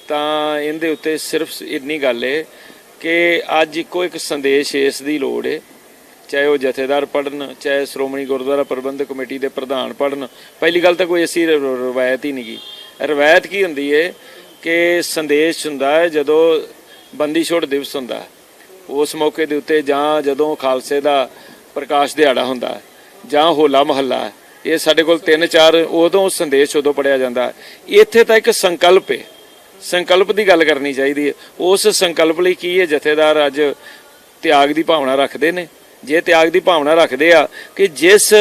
ਤਾਂ ਇਹਦੇ ਉੱਤੇ ਸਿਰਫ ਇੰਨੀ ਗੱਲ ਹੈ ਕਿ ਅੱਜ ਇੱਕੋ ਇੱਕ ਸੰਦੇਸ਼ ਇਸ ਦੀ ਲੋੜ ਹੈ ਚਾਹੇ ਉਹ ਜਥੇਦਾਰ ਪੜਨ ਚਾਹੇ ਸ਼੍ਰੋਮਣੀ ਗੁਰਦੁਆਰਾ ਪ੍ਰਬੰਧਕ ਕਮੇਟੀ ਦੇ ਪ੍ਰਧਾਨ ਪੜਨ ਪਹਿਲੀ ਗੱਲ ਤਾਂ ਕੋਈ ਰ- ਰਵਾਇਤ ਹੀ ਨਹੀਂ ਗੀ। ਰਵਾਇਤ ਕੀ ਹੁੰਦੀ ਹੈ ਕਿ ਸੰਦੇਸ਼ ਹੁੰਦਾ ਹੈ ਜਦੋਂ ਬੰਦੀ ਛੋੜ ਦਿਵਸ ਹੁੰਦਾ। ਹੈ ਉਸ ਮੌਕੇ ਦੇ ਉੱਤੇ ਜਾਂ ਜਦੋਂ ਖਾਲਸੇ ਦਾ ਪ੍ਰਕਾਸ਼ ਦਿਹਾੜਾ ਹੁੰਦਾ ਜਾਂ ਹੋਲਾ ਮਹੱਲਾ ਇਹ ਸਾਡੇ ਕੋਲ ਤਿੰਨ ਚਾਰ ਉਦੋਂ ਸੰਦੇਸ਼ ਉਦੋਂ ਪੜਿਆ ਜਾਂਦਾ ਇੱਥੇ ਤਾਂ ਇੱਕ ਸੰਕਲਪ ਹੈ। ਸੰਕਲਪ ਦੀ ਗੱਲ ਕਰਨੀ ਚਾਹੀਦੀ ਹੈ। ਉਸ ਸੰਕਲਪ ਲਈ ਕੀ ਹੈ? ਜਥੇਦਾਰ ਅੱਜ ਤਿਆਗ ਦੀ ਭਾਵਨਾ ਰੱਖਦੇ ਨੇ। ਜੇ ਤਿਆਗ ਦੀ ਭਾਵਨਾ ਰੱਖਦੇ ਆ ਕਿ ਜਿਸ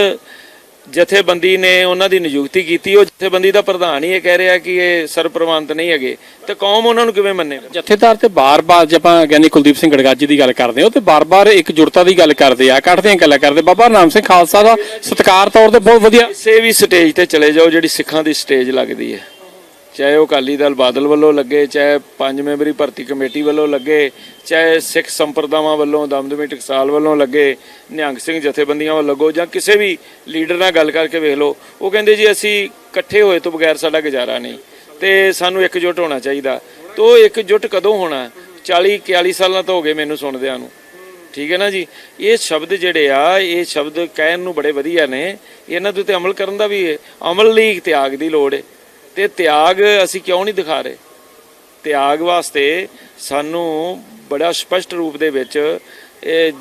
ਜਥੇਬੰਦੀ ਨੇ ਉਹਨਾਂ ਦੀ ਨਿਯੁਕਤੀ ਕੀਤੀ। ਉਹ ਜਥੇਬੰਦੀ ਦਾ ਪ੍ਰਧਾਨ ਹੀ ਇਹ ਕਹਿ ਰਿਹਾ ਕਿ ਇਹ ਸਰਪ੍ਰਵਾਨਤ ਨਹੀਂ ਹੈਗੇ। ਤੇ ਕੌਮ ਉਹਨਾਂ ਨੂੰ ਕਿਵੇਂ ਮੰਨੇਗਾ ਜਥੇਦਾਰ ਤੇ ਬਾਰ-ਬਾਰ ਜੇ ਆਪਾਂ ਗਿਆਨੀ ਕੁਲਦੀਪ ਸਿੰਘ ਗੜਗਾਜੀ ਦੀ ਗੱਲ ਕਰਦੇ ਹਾਂ ਤੇ ਬਾਰ-ਬਾਰ ਇੱਕ ਜੁੜਤਾ ਦੀ ਗੱਲ ਕਰਦੇ ਆ ਕੱਢਦੇ ਆਂ ਗੱਲਾਂ ਕਰਦੇ। ਬਾਬਾ ਨਾਮ ਸਿੰਘ ਖਾਲਸਾ ਦਾ ਸਤਿਕਾਰ ਤੌਰ ਤੇ ਬਹੁਤ ਵਧੀਆ। ਕਿਸੇ ਵੀ ਸਟੇਜ ਤੇ ਚਲੇ ਜਾਓ ਜਿਹੜੀ ਸਿੱਖਾਂ ਦੀ ਸਟੇਜ ਲੱਗਦੀ ਹੈ। ਚਾਹੇ ਉਹ ਅਕਾਲੀ ਦਲ ਬਾਦਲ ਵੱਲੋਂ ਲੱਗੇ, ਚਾਹੇ ਪੰਜ ਮੈਂਬਰੀ ਭਰਤੀ ਕਮੇਟੀ ਵੱਲੋਂ ਲੱਗੇ, ਚਾਹੇ ਸਿੱਖ ਸੰਪਰਦਾਵਾਂ ਵੱਲੋਂ, ਦਮਦਮੀ ਟਕਸਾਲ ਵੱਲੋਂ ਲੱਗੇ, ਨਿਹੰਗ ਸਿੰਘ ਜਥੇਬੰਦੀਆਂ ਵੱਲੋਂ ਲੱਗੋ, ਜਾਂ ਕਿਸੇ ਵੀ ਲੀਡਰ ਨਾਲ ਗੱਲ ਕਰਕੇ ਵੇਖ ਲਓ, ਉਹ ਕਹਿੰਦੇ ਜੀ ਅਸੀਂ ਇਕੱਠੇ ਹੋਏ ਤੋਂ ਬਗੈਰ ਸਾਡਾ ਗੁਜ਼ਾਰਾ ਨਹੀਂ। ਤੇ ਸਾਨੂੰ ਇਕਜੁੱਟ ਹੋਣਾ ਚਾਹੀਦਾ। ਤੋ ਇਕਜੁੱਟ ਕਦੋਂ ਹੋਣਾ? 40 41 ਸਾਲਾਂ ਤੋਂ ਹੋ ਗਏ ਮੈਨੂੰ ਸੁਣਦਿਆਂ ਨੂੰ। ਠੀਕ ਹੈ ਨਾ ਜੀ? ਇਹ ਸ਼ਬਦ ਜਿਹੜੇ ਆ, ਇਹ ਸ਼ਬਦ ਕਹਿਣ ਨੂੰ ਬੜੇ ਵਧੀਆ ਨੇ। ਇਹਨਾਂ ਦੇ ਉੱਤੇ ਅਮਲ ਕਰਨ ਦਾ ਵੀ ਅਮਲ ਲਈ ਤਿਆਗ ਦੀ ਲੋੜ ਹੈ ਤੇ ਤਿਆਗ ਅਸੀਂ ਕਿਉਂ ਨਹੀਂ ਦਿਖਾ ਰਹੇ? ਤਿਆਗ ਵਾਸਤੇ ਸਾਨੂੰ ਬੜਾ ਸਪਸ਼ਟ ਰੂਪ ਦੇ ਵਿੱਚ ਇਹ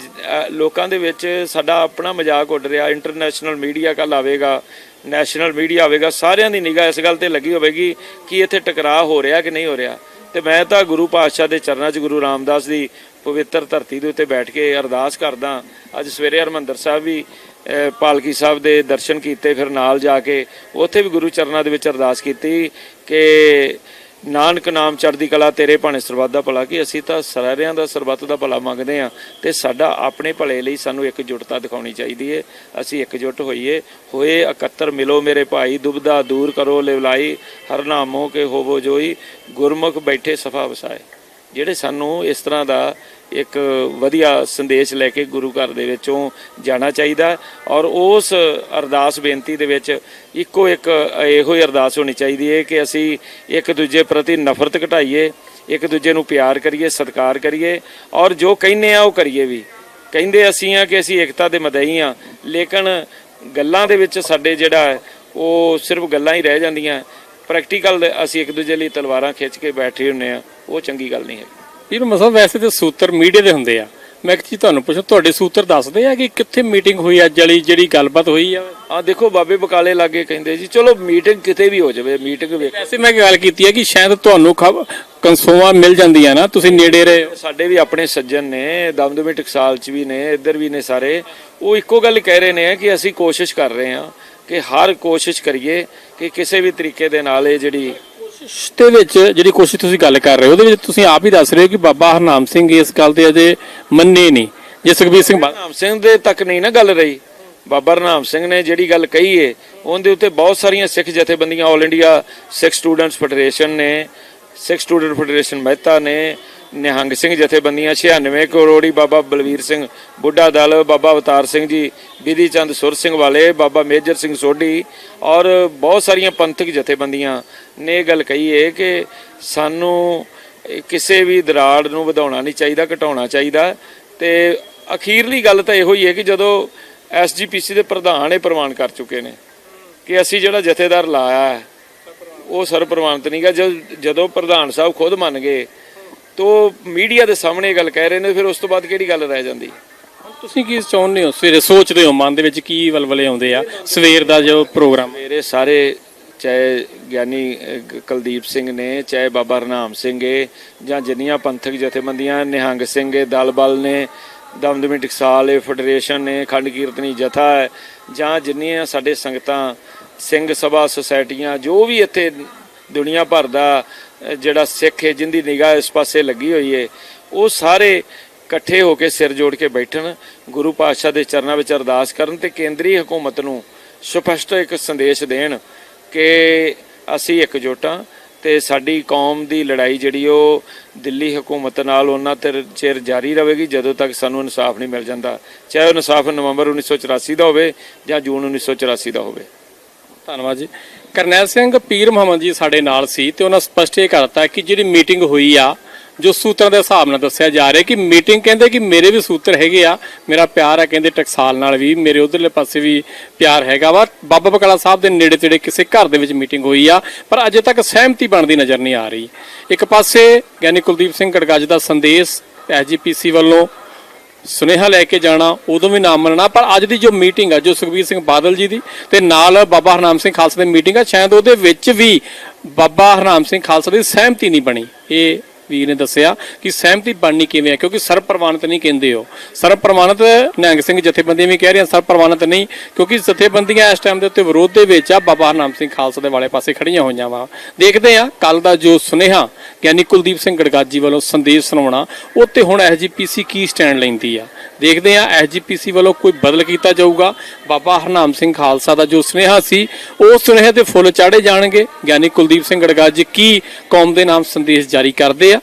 ਲੋਕਾਂ ਦੇ ਵਿੱਚ ਸਾਡਾ ਆਪਣਾ ਮਜ਼ਾਕ ਉੱਡ ਰਿਹਾ। ਇੰਟਰਨੈਸ਼ਨਲ ਮੀਡੀਆ ਕੱਲ ਆਵੇਗਾ, ਨੈਸ਼ਨਲ ਮੀਡੀਆ ਆਵੇਗਾ, ਸਾਰਿਆਂ ਦੀ ਨਿਗਾਹ ਇਸ ਗੱਲ ਤੇ ਲੱਗੀ ਹੋਵੇਗੀ ਕਿ ਇੱਥੇ ਟਕਰਾਅ ਹੋ ਰਿਹਾ ਕਿ ਨਹੀਂ ਹੋ ਰਿਹਾ। ਤੇ ਮੈਂ ਤਾਂ ਗੁਰੂ ਪਾਤਸ਼ਾਹ ਦੇ ਚਰਨਾਂ 'ਚ ਗੁਰੂ ਰਾਮਦਾਸ ਦੀ ਪਵਿੱਤਰ ਧਰਤੀ ਦੇ ਉੱਤੇ ਬੈਠ ਕੇ ਅਰਦਾਸ ਕਰਦਾ। ਅੱਜ ਸਵੇਰੇ ਹਰਮੰਦਰ ਸਾਹਿਬ ਵੀ ਪਾਲਕੀ ਸਾਹਿਬ ਦੇ ਦਰਸ਼ਨ ਕੀਤੇ, ਫਿਰ ਨਾਲ ਜਾ ਕੇ ਉੱਥੇ ਵੀ ਗੁਰੂ ਚਰਨਾਂ ਦੇ ਵਿੱਚ ਅਰਦਾਸ ਕੀਤੀ ਕਿ ਨਾਨਕ ਨਾਮ ਚੜ੍ਹਦੀ ਕਲਾ ਤੇਰੇ ਭਾਣੇ ਸਰਬੱਤ ਦਾ ਭਲਾ, ਕਿ ਅਸੀਂ ਤਾਂ ਸਾਰਿਆਂ ਦਾ ਸਰਬੱਤ ਦਾ ਭਲਾ ਮੰਗਦੇ ਆ ਤੇ ਸਾਡਾ ਆਪਣੇ ਭਲੇ ਲਈ ਸਾਨੂੰ ਇੱਕ ਜੁਟਤਾ ਦਿਖਾਉਣੀ ਚਾਹੀਦੀ ਏ, ਅਸੀਂ ਇਕਜੁੱਟ ਹੋਈਏ। ਹੋਏ ਇਕੱਤਰ ਮਿਲੋ ਮੇਰੇ ਭਾਈ ਦੁਬਦਾ ਦੂਰ ਕਰੋ ਲਿਵਲਾਈ, ਹਰ ਨਾਮੋ ਕੇ ਹੋਵੋ ਜੋਈ, ਗੁਰਮੁਖ ਬੈਠੇ ਸਫਾ ਵਸਾਏ। ਜਿਹੜੇ ਸਾਨੂੰ ਇਸ ਤਰ੍ਹਾਂ ਦਾ ਇੱਕ ਵਧੀਆ ਸੰਦੇਸ਼ ਲੈ ਕੇ ਗੁਰੂ ਘਰ ਦੇ ਵਿੱਚੋਂ ਜਾਣਾ ਚਾਹੀਦਾ ਔਰ ਉਸ ਅਰਦਾਸ ਬੇਨਤੀ ਦੇ ਵਿੱਚ ਇੱਕੋ ਇੱਕ ਇਹੋ ਹੀ ਅਰਦਾਸ ਹੋਣੀ ਚਾਹੀਦੀ ਹੈ ਕਿ ਅਸੀਂ ਇੱਕ ਦੂਜੇ ਪ੍ਰਤੀ ਨਫ਼ਰਤ ਘਟਾਈਏ, ਇੱਕ ਦੂਜੇ ਨੂੰ ਪਿਆਰ ਕਰੀਏ, ਸਤਿਕਾਰ ਕਰੀਏ ਔਰ ਜੋ ਕਹਿੰਦੇ ਆ ਉਹ ਕਰੀਏ ਵੀ। ਕਹਿੰਦੇ ਅਸੀਂ ਆ ਕਿ ਅਸੀਂ ਏਕਤਾ ਦੇ ਮਦਈ ਆ, ਲੇਕਿਨ ਗੱਲਾਂ ਦੇ ਵਿੱਚ ਸਾਡੇ ਜਿਹੜਾ ਉਹ ਸਿਰਫ ਗੱਲਾਂ ਹੀ ਰਹਿ ਜਾਂਦੀਆਂ। ਪ੍ਰੈਕਟੀਕਲ ਅਸੀਂ ਇੱਕ ਦੂਜੇ ਲਈ ਤਲਵਾਰਾਂ ਖਿੱਚ ਕੇ ਬੈਠੇ ਹੁੰਨੇ ਆ। ਉਹ ਚੰਗੀ ਗੱਲ ਨਹੀਂ ਹੈ ਵੀਰ ਮਸਲ ਵੈਸੇ ਤੇ ਸੂਤਰ ਮੀਡੀਆ ਦੇ ਹੁੰਦੇ ਆ। ਮੈਂ ਇੱਕ ਚੀਜ਼ ਤੁਹਾਨੂੰ ਪੁੱਛਾਂ ਤੁਹਾਡੇ ਸੂਤਰ ਦੱਸਦੇ ਆ ਕਿ ਕਿੱਥੇ ਮੀਟਿੰਗ ਹੋਈ ਅੱਜ ਵਾਲੀ ਜਿਹੜੀ ਗੱਲਬਾਤ ਹੋਈ ਆ? ਆ ਦੇਖੋ ਬਾਬੇ ਬਕਾਲੇ ਲਾਗੇ ਕਹਿੰਦੇ ਜੀ ਚਲੋ ਮੀਟਿੰਗ ਕਿਤੇ ਵੀ ਹੋ ਜਾਵੇ ਮੀਟਿੰਗ ਵੇਖ। ਵੈਸੇ ਮੈਂ ਗੱਲ ਕੀਤੀ ਹੈ ਕਿ ਸ਼ਾਇਦ ਤੁਹਾਨੂੰ ਖਬ ਕੰਸੋਆਂ ਮਿਲ ਜਾਂਦੀਆਂ ਨਾ ਤੁਸੀਂ ਨੇੜੇ ਰਹੇ। ਸਾਡੇ ਵੀ ਆਪਣੇ ਸੱਜਣ ਨੇ ਦਮਦਮੀ ਟਕਸਾਲ ਚ ਵੀ ਨੇ ਇੱਧਰ ਵੀ ਨੇ ਸਾਰੇ। ਉਹ ਇੱਕੋ ਗੱਲ ਕਹਿ ਰਹੇ ਨੇ ਕਿ ਅਸੀਂ ਕੋਸ਼ਿਸ਼ ਕਰ ਰਹੇ ਹਾਂ ਕਿ ਹਰ ਕੋਸ਼ਿਸ਼ ਕਰੀਏ ਕਿ ਕਿਸੇ ਵੀ ਤਰੀਕੇ ਦੇ ਨਾਲ ਇਹ ਜਿਹੜੀ ਦੇ ਵਿੱਚ ਜਿਹੜੀ ਕੋਸ਼ਿਸ਼ ਤੁਸੀਂ ਗੱਲ ਕਰ ਰਹੇ ਹੋ, ਉਹਦੇ ਵਿੱਚ ਤੁਸੀਂ ਆਪ ਹੀ ਦੱਸ ਰਹੇ ਹੋ ਕਿ ਬਾਬਾ ਹਰਨਾਮ ਸਿੰਘ ਇਸ ਗੱਲ ਤੇ ਅਜੇ ਮੰਨੇ ਨਹੀਂ। ਜੇ ਸੁਖਬੀਰ ਸਿੰਘ ਬਾਦਲ ਹਰਨਾਮ ਸਿੰਘ ਦੇ ਤੱਕ ਨਹੀਂ ਨਾ ਗੱਲ ਰਹੀ। ਬਾਬਾ ਹਰਨਾਮ ਸਿੰਘ ਨੇ ਜਿਹੜੀ ਗੱਲ ਕਹੀ ਏ, ਉਹਦੇ ਉੱਤੇ ਬਹੁਤ ਸਾਰੀਆਂ ਸਿੱਖ ਜਥੇਬੰਦੀਆਂ all India Sikh students federation ਨੇ, ਸਿੱਖ ਸਟੂਡੈਂਟ ਫੈਡਰੇਸ਼ਨ ਮਹਿਤਾ ਨੇ, ਨਿਹੰਗ ਸਿੰਘ ਜਥੇਬੰਦੀਆਂ 96 ਕਰੋੜੀ ਬਾਬਾ ਬਲਵੀਰ ਸਿੰਘ ਬੁੱਢਾ ਦਲ, ਬਾਬਾ ਅਵਤਾਰ ਸਿੰਘ ਜੀ ਵਿਧੀ ਚੰਦ ਸੁਰ ਸਿੰਘ ਵਾਲੇ, ਬਾਬਾ ਮੇਜਰ ਸਿੰਘ ਸੋਢੀ ਔਰ ਬਹੁਤ ਸਾਰੀਆਂ ਪੰਥਕ ਜਥੇਬੰਦੀਆਂ ਨੇ ਗੱਲ ਕਹੀ ਹੈ ਕਿ ਸਾਨੂੰ ਕਿਸੇ ਵੀ ਦਰਾੜ ਨੂੰ ਵਧਾਉਣਾ ਨਹੀਂ ਚਾਹੀਦਾ ਘਟਾਉਣਾ ਚਾਹੀਦਾ। ਤੇ ਅਖੀਰਲੀ ਗੱਲ ਤਾਂ ਇਹੋ ਹੀ ਹੈ ਕਿ ਜਦੋਂ ਐਸਜੀਪੀਸੀ ਦੇ ਪ੍ਰਧਾਨ ਇਹ ਪ੍ਰਮਾਣ ਕਰ ਚੁੱਕੇ ਨੇ ਕਿ ਅਸੀਂ ਜਿਹੜਾ ਜਥੇਦਾਰ ਲਾਇਆ ਹੈ ਉਹ ਸਰਪ੍ਰਵਾਨਿਤ ਨਹੀਂਗਾ। ਜਦੋਂ ਪ੍ਰਧਾਨ ਸਾਹਿਬ ਖੁਦ ਮੰਨ ਗਏ ਤੋ ਮੀਡੀਆ ਦੇ ਸਾਹਮਣੇ ਗੱਲ ਕਹਿ ਰਹੇ ਨੇ ਫਿਰ ਉਸ ਤੋਂ ਬਾਅਦ ਕਿਹੜੀ ਗੱਲ ਰਹਿ ਜਾਂਦੀ? ਤੁਸੀਂ ਕੀ ਚਾਹੁੰਦੇ ਹੋ? ਸਵੇਰੇ ਸੋਚਦੇ ਹੋ ਮਨ ਦੇ ਵਿੱਚ ਕੀ ਵਲਵਲੇ ਆਉਂਦੇ ਆ? ਸਵੇਰ ਦਾ ਜੋ ਪ੍ਰੋਗਰਾਮ ਮੇਰੇ ਸਾਰੇ ਚਾਹੇ ਗਿਆਨੀ ਕੁਲਦੀਪ ਸਿੰਘ ਨੇ, ਚਾਹੇ ਬਾਬਾ ਰਨਾਮ ਸਿੰਘ ਏ ਜਾਂ ਜਿੰਨੀਆਂ ਪੰਥਕ ਜਥੇਬੰਦੀਆਂ, ਨਿਹੰਗ ਸਿੰਘ ਏ ਦਲ ਬਲ ਨੇ, ਦਮਦਮੀ ਟਕਸਾਲ ਏ ਫੈਡਰੇਸ਼ਨ ਨੇ, ਖੰਡ ਕੀਰਤਨੀ ਜਥਾ ਹੈ, ਜਾਂ ਜਿੰਨੀਆਂ ਸਾਡੇ ਸੰਗਤਾਂ, ਸਿੰਘ ਸਭਾ ਸੁਸਾਇਟੀਆਂ, ਜੋ ਵੀ ਇੱਥੇ ਦੁਨੀਆ ਭਰ ਦਾ ਜਿਹੜਾ ਸਿੱਖ ਹੈ, ਜਿੰਦੀ ਨਿਗਾਹ ਇਸ ਪਾਸੇ ਲੱਗੀ ਹੋਈ ਏ ਉਹ ਸਾਰੇ ਇਕੱਠੇ ਹੋ ਕੇ ਸਿਰ ਜੋੜ ਕੇ ਬੈਠਣ, ਗੁਰੂ ਪਾਤਸ਼ਾਹ ਦੇ ਚਰਨਾਂ ਵਿੱਚ ਅਰਦਾਸ ਕਰਨ ਤੇ ਕੇਂਦਰੀ ਹਕੂਮਤ ਨੂੰ ਸਪਸ਼ਟ ਇੱਕ ਸੰਦੇਸ਼ ਦੇਣ। ਕਿ ਅਸੀਂ ਇਕਜੁੱਟਾਂ ਤੇ ਸਾਡੀ ਕੌਮ ਦੀ ਲੜਾਈ ਜਿਹੜੀ ਉਹ ਦਿੱਲੀ ਹਕੂਮਤ ਨਾਲ ਉਹਨਾਂ ਤੇ ਚਿਰ ਜਾਰੀ ਰਹੇਗੀ ਜਦੋਂ ਤੱਕ ਸਾਨੂੰ ਇਨਸਾਫ ਨਹੀਂ ਮਿਲ ਜਾਂਦਾ। ਚਾਹੇ ਉਹ ਇਨਸਾਫ ਨਵੰਬਰ 1984 ਦਾ ਹੋਵੇ ਜਾਂ ਜੂਨ 1984 ਦਾ ਹੋਵੇ। ਧੰਨਵਾਦ ਜੀ। ਕਰਨੈਲ ਸਿੰਘ ਪੀਰ ਮੁਹੰਮਦ ਜੀ ਸਾਡੇ ਨਾਲ ਸੀ ਤੇ ਉਹਨਾਂ ਸਪਸ਼ਟ ਇਹ ਕਰਤਾ ਕਿ ਜਿਹੜੀ ਮੀਟਿੰਗ ਹੋਈ ਆ ਜੋ ਸੂਤਰਾਂ ਦੇ ਹਿਸਾਬ ਨਾਲ ਦੱਸਿਆ ਜਾ ਰਿਹਾ ਕਿ ਮੀਟਿੰਗ ਕਹਿੰਦੇ ਕਿ ਮੇਰੇ ਵੀ ਸੂਤਰ ਹੈਗੇ ਆ, ਮੇਰਾ ਪਿਆਰ ਆ, ਕਹਿੰਦੇ ਟਕਸਾਲ ਨਾਲ ਵੀ, ਮੇਰੇ ਉਧਰਲੇ ਪਾਸੇ ਵੀ ਪਿਆਰ ਹੈਗਾ ਵਾ। ਬਾਬਾ ਬਕਾਲਾ ਸਾਹਿਬ ਦੇ ਨੇੜੇ ਤੇੜੇ ਕਿਸੇ ਘਰ ਦੇ ਵਿੱਚ ਮੀਟਿੰਗ ਹੋਈ ਆ, ਪਰ ਅਜੇ ਤੱਕ ਸਹਿਮਤੀ ਬਣਦੀ ਨਜ਼ਰ ਨਹੀਂ ਆ ਰਹੀ। ਇੱਕ ਪਾਸੇ ਗਿਆਨੀ ਕੁਲਦੀਪ ਸਿੰਘ ਗੜਗੱਜ ਦਾ ਸੰਦੇਸ਼ ਐਸਜੀਪੀਸੀ ਵੱਲੋਂ ਸੁਨੇਹਾ ਲੈ ਕੇ ਜਾਣਾ, ਉਦੋਂ ਵੀ ਨਾ ਮੰਨਣਾ, ਪਰ ਅੱਜ ਦੀ ਜੋ ਮੀਟਿੰਗ ਆ, ਜੋ ਸੁਖਬੀਰ ਸਿੰਘ ਬਾਦਲ ਜੀ ਦੀ ਤੇ ਨਾਲ ਬਾਬਾ ਹਰਨਾਮ ਸਿੰਘ ਖਾਲਸਾ ਦੀ ਮੀਟਿੰਗ ਆ, ਸ਼ਾਇਦ ਉਹਦੇ ਵਿੱਚ ਵੀ ਬਾਬਾ ਹਰਨਾਮ ਸਿੰਘ ਖਾਲਸਾ ਦੀ ਸਹਿਮਤੀ ਨਹੀਂ ਬਣੀ। ਇਹ ਵੀਰ ਨੇ ਦੱਸਿਆ ਕਿ ਸਹਿਮਤੀ ਬਣਨੀ ਕਿਵੇਂ ਹੈ? ਕਿਉਂਕਿ ਸਰਬ ਪ੍ਰਵਾਨਿਤ ਨਹੀਂ ਕਹਿੰਦੇ ਹੋ ਸਰਬ ਪ੍ਰਵਾਨਿਤ ਨਿਹੰਗ ਸਿੰਘ ਜਥੇਬੰਦੀਆਂ ਵੀ ਕਹਿ ਰਹੀਆਂ ਸਰਬ ਪ੍ਰਵਾਨਿਤ ਨਹੀਂ, ਕਿਉਂਕਿ ਜਥੇਬੰਦੀਆਂ ਇਸ ਟਾਈਮ ਦੇ ਉੱਤੇ ਵਿਰੋਧ ਦੇ ਵਿੱਚ ਆ। ਬਾਬਾ ਹਰਨਾਮ ਸਿੰਘ ਖਾਲਸਾ ਦੇ ਵਾਲੇ ਪਾਸੇ ਖੜੀਆਂ ਹੋਈਆਂ ਵਾ। ਦੇਖਦੇ ਆ ਕੱਲ ਦਾ ਜੋ ਸੁਨੇਹਾ, ਗਿਆਨੀ ਕੁਲਦੀਪ ਸਿੰਘ ਗੜਗਾਜੀ ਵੱਲੋਂ ਸੰਦੇਸ਼ ਸੁਣਾਉਣਾ, ਉਹ ਤੇ ਹੁਣ ਐਸਜੀਪੀਸੀ ਕੀ ਸਟੈਂਡ ਲੈਂਦੀ ਆ? ਦੇਖਦੇ ਆ ਐਸਜੀਪੀਸੀ ਵੱਲੋਂ ਕੋਈ ਬਦਲ ਕੀਤਾ ਜਾਊਗਾ। ਬਾਬਾ ਹਰਨਾਮ ਸਿੰਘ ਖਾਲਸਾ ਦਾ ਜੋ ਸੁਨੇਹਾ ਸੀ, ਉਹ ਸੁਨੇਹੇ ਤੇ ਫੁੱਲ ਚਾੜੇ ਜਾਣਗੇ। ਗਿਆਨੀ ਕੁਲਦੀਪ ਸਿੰਘ ਗੜਗਾ ਜੀ ਕੀ ਕੌਮ ਦੇ ਨਾਮ ਸੰਦੇਸ਼ ਜਾਰੀ ਕਰਦੇ ਆ?